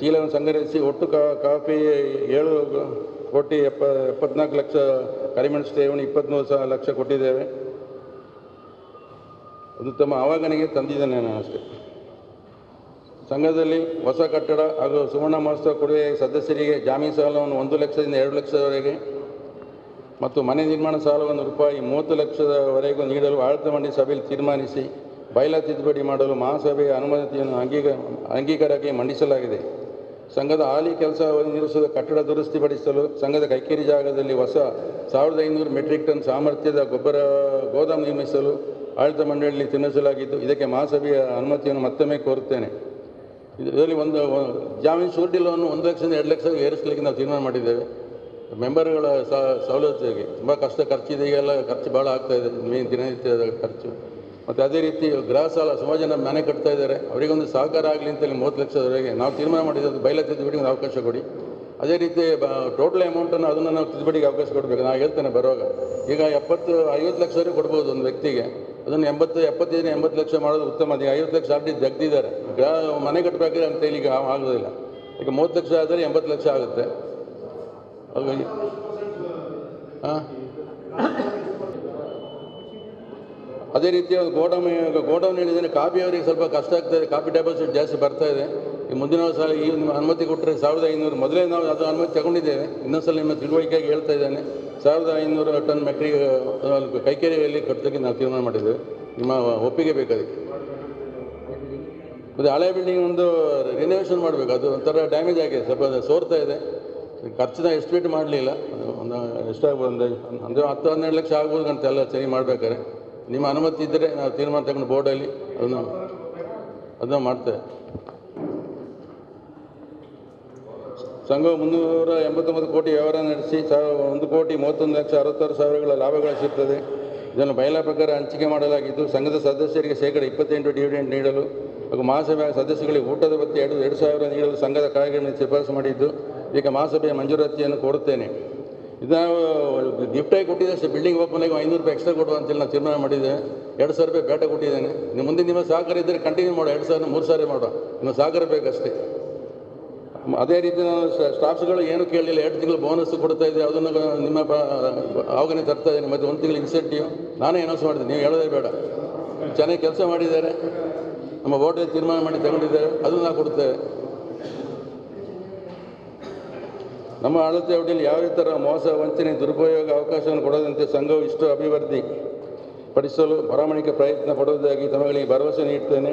ಚೀಲವನ್ನು ಸಂಗ್ರಹಿಸಿ ಒಟ್ಟು ಕಾಫಿ ಏಳು ಕೋಟಿ ಎಪ್ಪ, ಎಪ್ಪತ್ನಾಲ್ಕು ಲಕ್ಷ ಕರಿಮೆಣಸು ಠೇವಣಿ ಇಪ್ಪತ್ತ್ಮೂರು ಸಾವಿರ ಲಕ್ಷ ಕೊಟ್ಟಿದ್ದೇವೆ. ಅದು ತಮ್ಮ ಆವಾಗನಿಗೆ ತಂದಿದ್ದೇನೆ ನಾನು ಅಷ್ಟೇ. ಸಂಘದಲ್ಲಿ ಹೊಸ ಕಟ್ಟಡ ಹಾಗೂ ಸುವರ್ಣ ಮಹೋತ್ಸವ ಕೊಡುಗೆ ಸದಸ್ಯರಿಗೆ ಜಾಮೀನು ಸಾಲವನ್ನು ಒಂದು ಲಕ್ಷದಿಂದ ಎರಡು ಲಕ್ಷದವರೆಗೆ ಮತ್ತು ಮನೆ ನಿರ್ಮಾಣ ಸಾಲವನ್ನು ರೂಪಾಯಿ ಮೂವತ್ತು ಲಕ್ಷದವರೆಗೂ ನೀಡಲು ಆಡಳಿತ ಮಂಡಳಿ ಸಭೆಯಲ್ಲಿ ತೀರ್ಮಾನಿಸಿ ಬಯಲ ತಿದ್ದುಪಡಿ ಮಾಡಲು ಮಹಾಸಭೆಯ ಅನುಮತಿಯನ್ನು ಅಂಗೀಕ ಅಂಗೀಕಾರಕ್ಕೆ ಮಂಡಿಸಲಾಗಿದೆ. ಸಂಘದ ಹಾಲಿ ಕೆಲಸ ನಿರ್ಸದ ಕಟ್ಟಡ ದುರಸ್ತಿಪಡಿಸಲು, ಸಂಘದ ಕೈಕೇರಿ ಜಾಗದಲ್ಲಿ ಹೊಸ ಸಾವಿರದ ಐನೂರು ಮೆಟ್ರಿಕ್ ಟನ್ ಸಾಮರ್ಥ್ಯದ ಗೊಬ್ಬರ, ಗೋದಾಮು ನಿರ್ಮಿಸಲು ಆಡಳಿತ ಮಂಡಳಿಯಲ್ಲಿ ತಿನ್ನಿಸಲಾಗಿದ್ದು ಇದಕ್ಕೆ ಮಹಾಸಭೆಯ ಅನುಮತಿಯನ್ನು ಮತ್ತೊಮ್ಮೆ ಕೋರುತ್ತೇನೆ. ಇದರಲ್ಲಿ ಒಂದು, ಜಾಮೀನು ಲೋನ್ ಒಂದು ಲಕ್ಷದಿಂದ ಎರಡು ಲಕ್ಷ ಏರಿಸಲಿಕ್ಕೆ ನಾವು ತೀರ್ಮಾನ ಮಾಡಿದ್ದೇವೆ. ಮೆಂಬರ್ಗಳ ಸವಲತ್ತಿಗೆ ತುಂಬ ಕಷ್ಟ ಖರ್ಚಿದೆ, ಈಗೆಲ್ಲ ಖರ್ಚು ಭಾಳ ಆಗ್ತಾ ಇದೆ, ಮೇನ್ ದಿನನಿತ್ಯದ ಖರ್ಚು. ಮತ್ತು ಅದೇ ರೀತಿ ಗೃಹ ಸಾಲ ಸುಮಾರು ಮನೆ ಕಟ್ತಾ ಇದ್ದಾರೆ. ಅವರಿಗೊಂದು ಸಹಕಾರ ಆಗಲಿ ಅಂತೇಳಿ ಮೂವತ್ತು ಲಕ್ಷದವರೆಗೆ ನಾವು ತೀರ್ಮಾನ ಮಾಡಿದ್ದು ಬಯಲ ತಿದ್ದುಪಡಿಗೆ ಅವಕಾಶ ಕೊಡಿ. ಅದೇ ರೀತಿ ಟೋಟಲ್ ಅಮೌಂಟನ್ನು ಅದನ್ನು ನಾವು ತಿದ್ದುಪಡಿಗೆ ಅವಕಾಶ ಕೊಡಬೇಕು. ನಾನು ಹೇಳ್ತೇನೆ ಬರುವಾಗ. ಈಗ ಎಪ್ಪತ್ತು, ಐವತ್ತು ಲಕ್ಷವರೆಗೆ ಕೊಡ್ಬೋದು ಒಂದು ವ್ಯಕ್ತಿಗೆ. ಅದನ್ನು ಎಂಬತ್ತು ಎಪ್ಪತ್ತೈದು ಎಂಬತ್ತು ಲಕ್ಷ ಮಾಡೋದು ಉತ್ತಮ. ಅದೇ ಐವತ್ತು ಲಕ್ಷ ಆಲ್ರೆಡಿ ಜಗ್ದಿದ್ದಾರೆ ಗ್ರಾ ಮನೆ ಕಟ್ಟಬೇಕಾದ್ರೆ ಅಂತ ಹೇಳಿ ಈಗ ಆಗೋದಿಲ್ಲ. ಈಗ ಮೂವತ್ತು ಲಕ್ಷ ಆದರೆ ಎಂಬತ್ತು ಲಕ್ಷ ಆಗುತ್ತೆ. ಹಾಗಾಗಿ ಹಾಂ ಅದೇ ರೀತಿ ಗೋಡೌನ್ ಗೋಡೌನ್ ಹೇಳಿದರೆ ಕಾಪಿ ಅವರಿಗೆ ಸ್ವಲ್ಪ ಕಷ್ಟ ಆಗ್ತದೆ ಕಾಪಿ ಡೆಪಾಸಿಟ್ ಜಾಸ್ತಿ ಬರ್ತಾ ಇದೆ. ಈ ಮುಂದಿನ ಸಲ ಈ ಅನುಮತಿ ಕೊಟ್ಟರೆ ಸಾವಿರದ ಐನೂರು, ಮೊದಲೇ ನಾವು ಅದು ಅನುಮತಿ ತಗೊಂಡಿದ್ದೇವೆ. ಇನ್ನೊಂದ್ಸಲ ನಿಮ್ಮ ತಿಳುವಳಿಕೆಯಾಗಿ ಹೇಳ್ತಾ ಇದ್ದೇನೆ, ಸಾವಿರದ ಐನೂರು ಟನ್ ಮೆಟ್ರಿಕ್ ಕೈಕೇರಿಯಲ್ಲಿ ಕಟ್ಟೋದಕ್ಕೆ ನಾವು ತೀರ್ಮಾನ ಮಾಡಿದ್ದೇವೆ. ನಿಮ್ಮ ಒಪ್ಪಿಗೆ ಬೇಕಾದಕ್ಕೆ ಮತ್ತು ಹಳೆ ಬಿಲ್ಡಿಂಗ್ ಒಂದು ರಿನೋವೇಷನ್ ಮಾಡಬೇಕು, ಅದು ಒಂಥರ ಡ್ಯಾಮೇಜ್ ಆಗಿದೆ, ಸ್ವಲ್ಪ ಸೋರ್ತಾ ಇದೆ. ಖರ್ಚಿನ ಎಸ್ಟಿಮೇಟ್ ಮಾಡಲಿಲ್ಲ, ಒಂದು ಎಷ್ಟಾಗ್ಬೋದು ಅಂದರೆ ಹತ್ತು, ಹನ್ನೆರಡು ಲಕ್ಷ ಆಗ್ಬೋದು ಅಂತ ಎಲ್ಲ ಸರಿ ಮಾಡಬೇಕಾದ್ರೆ. ನಿಮ್ಮ ಅನುಮತಿ ಇದ್ದರೆ ನಾವು ತೀರ್ಮಾನ ತಗೊಂಡು ಬೋರ್ಡಲ್ಲಿ ಅದನ್ನು ಅದನ್ನು ಮಾಡ್ತೇವೆ. ಸಂಘವು ಮುನ್ನೂರ ಎಂಬತ್ತೊಂಬತ್ತು ಕೋಟಿ ವ್ಯವಹಾರ ನಡೆಸಿ ಸಾವಿರ ಒಂದು ಕೋಟಿ ಮೂವತ್ತೊಂದು ಲಕ್ಷ ಅರವತ್ತಾರು ಸಾವಿರಗಳ ಲಾಭ ಗಳಿಸುತ್ತದೆ ಇದನ್ನು ಬಯಲ ಪ್ರಕಾರ ಹಂಚಿಕೆ ಮಾಡಲಾಗಿದ್ದು, ಸಂಘದ ಸದಸ್ಯರಿಗೆ ಶೇಕಡ ಇಪ್ಪತ್ತೆಂಟು ಡಿವಿಡೆಂಟ್ ನೀಡಲು ಹಾಗೂ ಮಹಾಸಭೆಯ ಸದಸ್ಯಗಳಿಗೆ ಊಟದ ಬತ್ತಿ ಎರಡು ಎರಡು ಸಾವಿರ ನೀಡಲು ಸಂಘದ ಕಾರ್ಯಗಳನ್ನು ಶಿಫಾರಸು ಮಾಡಿದ್ದು ಈಗ ಮಹಾಸಭೆಯ ಮಂಜೂರಾತಿಯನ್ನು ಕೋರುತ್ತೇನೆ. ಇದು ಗಿಫ್ಟಾಗಿ ಕೊಟ್ಟಿದ್ದೆ ಬಿಲ್ಡಿಂಗ್ ಓಪನ್ ಆಗಿ ಐನೂರು ರೂಪಾಯಿ ಎಕ್ಸ್ಟ್ರಾ ಕೊಡುವ ಅಂತೇಳಿ ನಾನು ತೀರ್ಮಾನ ಮಾಡಿದ್ದೆ ಎರಡು ಸಾವಿರ ರೂಪಾಯಿ ಬೇಟೆ ಕೊಟ್ಟಿದ್ದೇನೆ. ನಿಮ್ಮ ಮುಂದೆ ನಿಮ್ಮ ಸಹಕಾರ ಇದ್ದರೆ ಕಂಟಿನ್ಯೂ ಮಾಡೋ. ಎರಡು ಸಾವಿರ, ಮೂರು ಸಾವಿರ ಮಾಡೋ. ನಿಮ್ಮ ಸಹಕಾರ ಬೇಕಷ್ಟೇ. ಅದೇ ರೀತಿ ನಾನು ಸ್ಟಾಫ್ಸ್ಗಳು ಏನು ಕೇಳಲಿಲ್ಲ. ಎರಡು ತಿಂಗಳು ಬೋನಸ್ ಕೊಡ್ತಾ ಇದ್ದೆ. ಅದನ್ನು ನಿಮ್ಮ ಆವಾಗನೇ ತರ್ತಾ ಇದ್ದೀನಿ. ಮತ್ತು ಒಂದು ತಿಂಗಳು ಇನ್ಸೆಂಟಿವ್ ನಾನೇ ಅನೌನ್ಸ್ ಮಾಡಿದೆ. ನೀವು ಹೇಳೋದೇ ಬೇಡ. ಚೆನ್ನಾಗಿ ಕೆಲಸ ಮಾಡಿದ್ದಾರೆ. ನಮ್ಮ ಓಟೆಲ್ ತೀರ್ಮಾನ ಮಾಡಿ ತಗೊಂಡಿದ್ದಾರೆ. ಅದನ್ನು ನಾವು ಕೊಡ್ತೇವೆ. ನಮ್ಮ ಆಡಳಿತ ಅವಧಿಯಲ್ಲಿ ಯಾವುದೇ ಥರ ಮೋಸ, ವಂಚನೆ, ದುರುಪಯೋಗ ಅವಕಾಶವನ್ನು ಕೊಡದಂತೆ ಸಂಘವು ಇಷ್ಟು ಅಭಿವೃದ್ಧಿ ಪಡಿಸಲು ಪ್ರಾಮಾಣಿಕ ಪ್ರಯತ್ನ ಪಡುವುದಾಗಿ ತಮಗಳಿಗೆ ಭರವಸೆ ನೀಡುತ್ತೇನೆ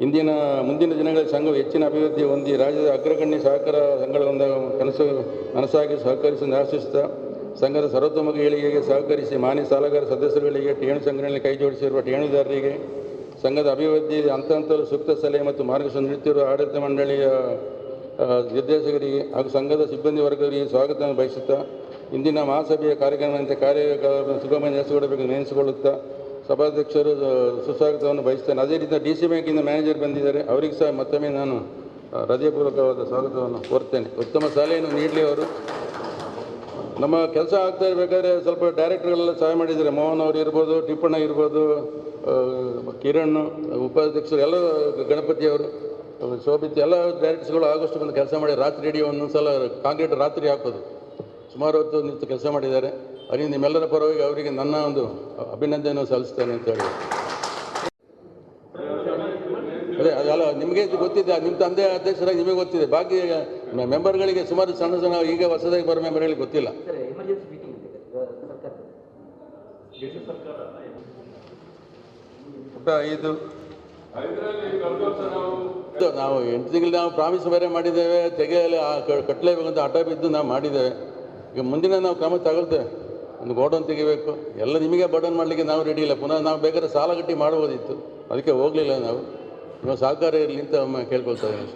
ಇಂದಿನ, ಮುಂದಿನ ದಿನಗಳಲ್ಲಿ ಸಂಘವು ಹೆಚ್ಚಿನ ಅಭಿವೃದ್ಧಿ ಹೊಂದಿ ರಾಜ್ಯದ ಅಗ್ರಗಣ್ಯ ಸಹಕಾರ ಸಂಘಗಳೊಂದ ಕನಸು, ಮನಸ್ಸಾಗಿ ಸಹಕರಿಸಿ ಆಶಿಸುತ್ತಾ ಸಂಘದ ಸರ್ವೋತ್ತಮ ಏಳಿಗೆಗೆ ಸಹಕರಿಸಿ ಮಾನ್ಯ ಸಾಲಗಾರ ಸದಸ್ಯರುಗಳಿಗೆ ಠೇವಣಿ ಸಂಘಟನೆಯಲ್ಲಿ ಕೈ ಜೋಡಿಸಿರುವ ಸಂಘದ ಅಭಿವೃದ್ಧಿ ಹಂತಲು ಸೂಕ್ತ ಸಲಹೆ ಮತ್ತು ಮಾರ್ಗದರ್ಶನ ನೀಡುತ್ತಿರುವ ಆಡಳಿತ ಮಂಡಳಿಯ ನಿರ್ದೇಶಕರಿಗೆ ಹಾಗೂ ಸಂಘದ ಸಿಬ್ಬಂದಿ ವರ್ಗಗಳಿಗೆ ಸ್ವಾಗತವನ್ನು ಬಯಸುತ್ತಾ ಇಂದಿನ ಮಹಾಸಭೆಯ ಕಾರ್ಯಕ್ರಮದಂತೆ ಕಾರ್ಯಗಳನ್ನು ಸುಗಮ ನಡೆಸಿಕೊಡಬೇಕು ನೆನೆಸಿಕೊಳ್ಳುತ್ತಾ ಸಭಾಧ್ಯಕ್ಷರು ಸುಸ್ವಾಗತವನ್ನು ಬಯಸ್ತಾನೆ ಅದೇ ರೀತಿ ಡಿ ಸಿ ಬ್ಯಾಂಕಿಂದ ಮ್ಯಾನೇಜರ್ ಬಂದಿದ್ದಾರೆ. ಅವರಿಗೆ ಸಹ ಮತ್ತೊಮ್ಮೆ ನಾನು ಹೃದಯಪೂರ್ವಕವಾದ ಸ್ವಾಗತವನ್ನು ಕೋರ್ತೇನೆ ಉತ್ತಮ ಸಲಹೆಯನ್ನು ನೀಡಲಿ ಅವರು. ನಮ್ಮ ಕೆಲಸ ಆಗ್ತಾ ಇರಬೇಕಾದ್ರೆ ಸ್ವಲ್ಪ ಡೈರೆಕ್ಟರ್ಗಳೆಲ್ಲ ಸಹಾಯ ಮಾಡಿದ್ದಾರೆ. ಮೋಹನ್ ಅವರು ಇರ್ಬೋದು, ಟಿಪ್ಪಣ್ಣ ಇರ್ಬೋದು ಕಿರಣ್, ಉಪಾಧ್ಯಕ್ಷರು ಎಲ್ಲ ಗಣಪತಿ ಅವರು. ಶೋಭಿತ್ ಎಲ್ಲ ಡೈರೆಕ್ಟರ್ಸ್ಗಳು ಆಗಸ್ಟ್ ಬಂದು ಕೆಲಸ ಮಾಡಿ ರಾತ್ರಿ ರೇಡಿಯೋ ಒಂದೊಂದ್ಸಲ ಕಾಂಕ್ರೀಟ್ ರಾತ್ರಿ ಹಾಕೋದು. ಸುಮಾರು ಹೊತ್ತು ನಿಂತು ಕೆಲಸ ಮಾಡಿದ್ದಾರೆ. ಅದರಿಂದ ನಿಮ್ಮೆಲ್ಲರ ಪರವಾಗಿ ಅವರಿಗೆ ನನ್ನ ಒಂದು ಅಭಿನಂದನೆ ಸಲ್ಲಿಸ್ತೇನೆ ಅಂತ ಹೇಳಿ. ಅದೇ ಅದಲ್ಲ ನಿಮಗೆ ಗೊತ್ತಿದೆ ನಿಮ್ಮ ತಂದೆ ಅಧ್ಯಕ್ಷರಾಗಿ ನಿಮಗೆ ಗೊತ್ತಿದೆ. ಬಾಕಿ ಮೆಂಬರ್ಗಳಿಗೆ ಸುಮಾರು ಸಣ್ಣ ಸಣ್ಣ ಈಗ ಹೊಸದಾಗಿ ಬರೋ ಮೆಂಬರ್ಗಳಿಗೆ ಗೊತ್ತಿಲ್ಲ. ಪುಟ ಐದು ನಾವು ಎಂಟು ತಿಂಗಳು ನಾವು ಪ್ರಾಮಿಸ್ ಬೇರೆ ಮಾಡಿದ್ದೇವೆ ತೆಗೆಯಲ್ಲಿ ಕಟ್ಟಲೇಬೇಕು ಅಂತ ಹಠ ಬಿದ್ದು ನಾವು ಮಾಡಿದ್ದೇವೆ. ಈಗ ಮುಂದಿನ ನಾವು ಕ್ರಮ ತಗೊಳ್ತೇವೆ. ಒಂದು ಗೋಡೌನ್ ತೆಗಿಬೇಕು. ಎಲ್ಲ ನಿಮಗೆ ಬಡೌನ್ ಮಾಡಲಿಕ್ಕೆ ನಾವು ರೆಡಿ ಇಲ್ಲ. ಪುನಃ ನಾವು ಬೇಕಾದ್ರೆ ಸಾಲ ಕಟ್ಟಿ ಮಾಡ್ಬೋದಿತ್ತು. ಅದಕ್ಕೆ ಹೋಗಲಿಲ್ಲ ನಾವು. ನಿಮ್ಮ ಸಹಕಾರ ಇರಲಿ ಅಂತ ಕೇಳ್ಕೊಳ್ತಾ ಇದ್ದೀನಿ.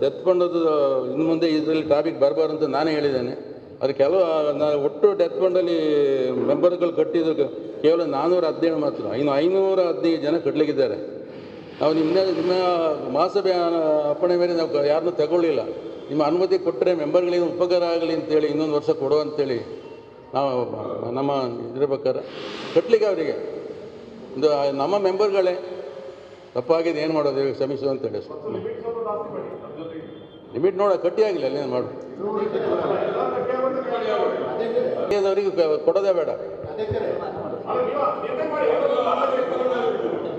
ಡೆತ್ ಬಂಡದ್ದು ಇನ್ನು ಮುಂದೆ ಇದರಲ್ಲಿ ಟಾಪಿಕ್ ಬರಬಾರ್ದು ಅಂತ ನಾನೇ ಹೇಳಿದ್ದೇನೆ. ಅದು ಕೆಲವು ನಾನು ಒಟ್ಟು ಡೆತ್ ಫಂಡಲ್ಲಿ ಮೆಂಬರ್ಗಳು ಕಟ್ಟಿದ್ದು ಕೇವಲ ನಾನ್ನೂರ ಹದಿನೇಳು ಮಾತ್ರ. ಇನ್ನು ಐನೂರ ಹದಿನೈದು ಜನ ಕಟ್ಟಲಿಕ್ಕಿದ್ದಾರೆ ನಾವು ನಿಮ್ಮ ನಿಮ್ಮ ಮಹಾಸಭೆ ಅಪ್ಪಣೆ ಮೇಲೆ ನಾವು ಯಾರನ್ನೂ ತಗೊಳ್ಳಿಲ್ಲ. ನಿಮ್ಮ ಅನುಮತಿ ಕೊಟ್ಟರೆ ಮೆಂಬರ್ಗಳಿಗೆ ಉಪಕಾರ ಆಗಲಿ ಅಂತೇಳಿ, ಇನ್ನೊಂದು ವರ್ಷ ಕೊಡು ಅಂತೇಳಿ ನಾವು ನಮ್ಮ ಇದ್ರ ಪ್ರಕಾರ ಕಟ್ಟಲಿಕ್ಕೆ ಅವರಿಗೆ. ಒಂದು ನಮ್ಮ ಮೆಂಬರ್ಗಳೇ ತಪ್ಪಾಗಿದೆ, ಏನು ಮಾಡೋದು, ಹೇಳಿ ಕ್ಷಮಿಸು ಅಂತೇಳಿ ಲಿಮಿಟ್ ನೋಡ, ಕಟ್ಟಿ ಆಗಿಲ್ಲ ಅಲ್ಲೇನು ಮಾಡು. ಅವರಿಗೆ ಕೊಡೋದೇ ಬೇಡ.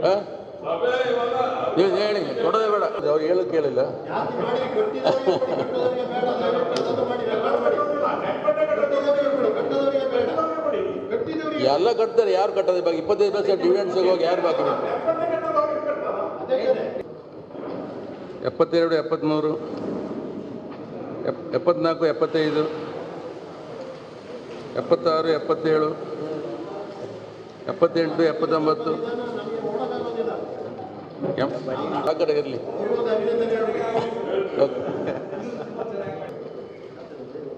ಆ? ನೀವು ಹೇಳಿ ಕೊಡೋದೇ ಬೇಡ. ಅವ್ರು ಹೇಳು ಕೇಳಿಲ್ಲ. ಎಲ್ಲ ಕಟ್ತಾರೆ, ಯಾರು ಕಟ್ಟೋದು? ಇವಾಗ ಇಪ್ಪತ್ತೈದು ಪರ್ಸೆಂಟ್ ಡಿವಿಡೆಂಡ್ಸ್ ಹೋಗಿ ಯಾರು ಬಾಕಿ ಎಪ್ಪತ್ತೆರಡು ಎಪ್ಪತ್ತ್ಮೂರು ಎಪ್, ಎಪ್ಪತ್ನಾಲ್ಕು, ಎಪ್ಪತ್ತೈದು, ಎಪ್ಪತ್ತಾರು, ಎಪ್ಪತ್ತೇಳು, ಎಪ್ಪತ್ತೆಂಟು, ಎಪ್ಪತ್ತೊಂಬತ್ತು. ಆ ಕಡೆ ಇರಲಿ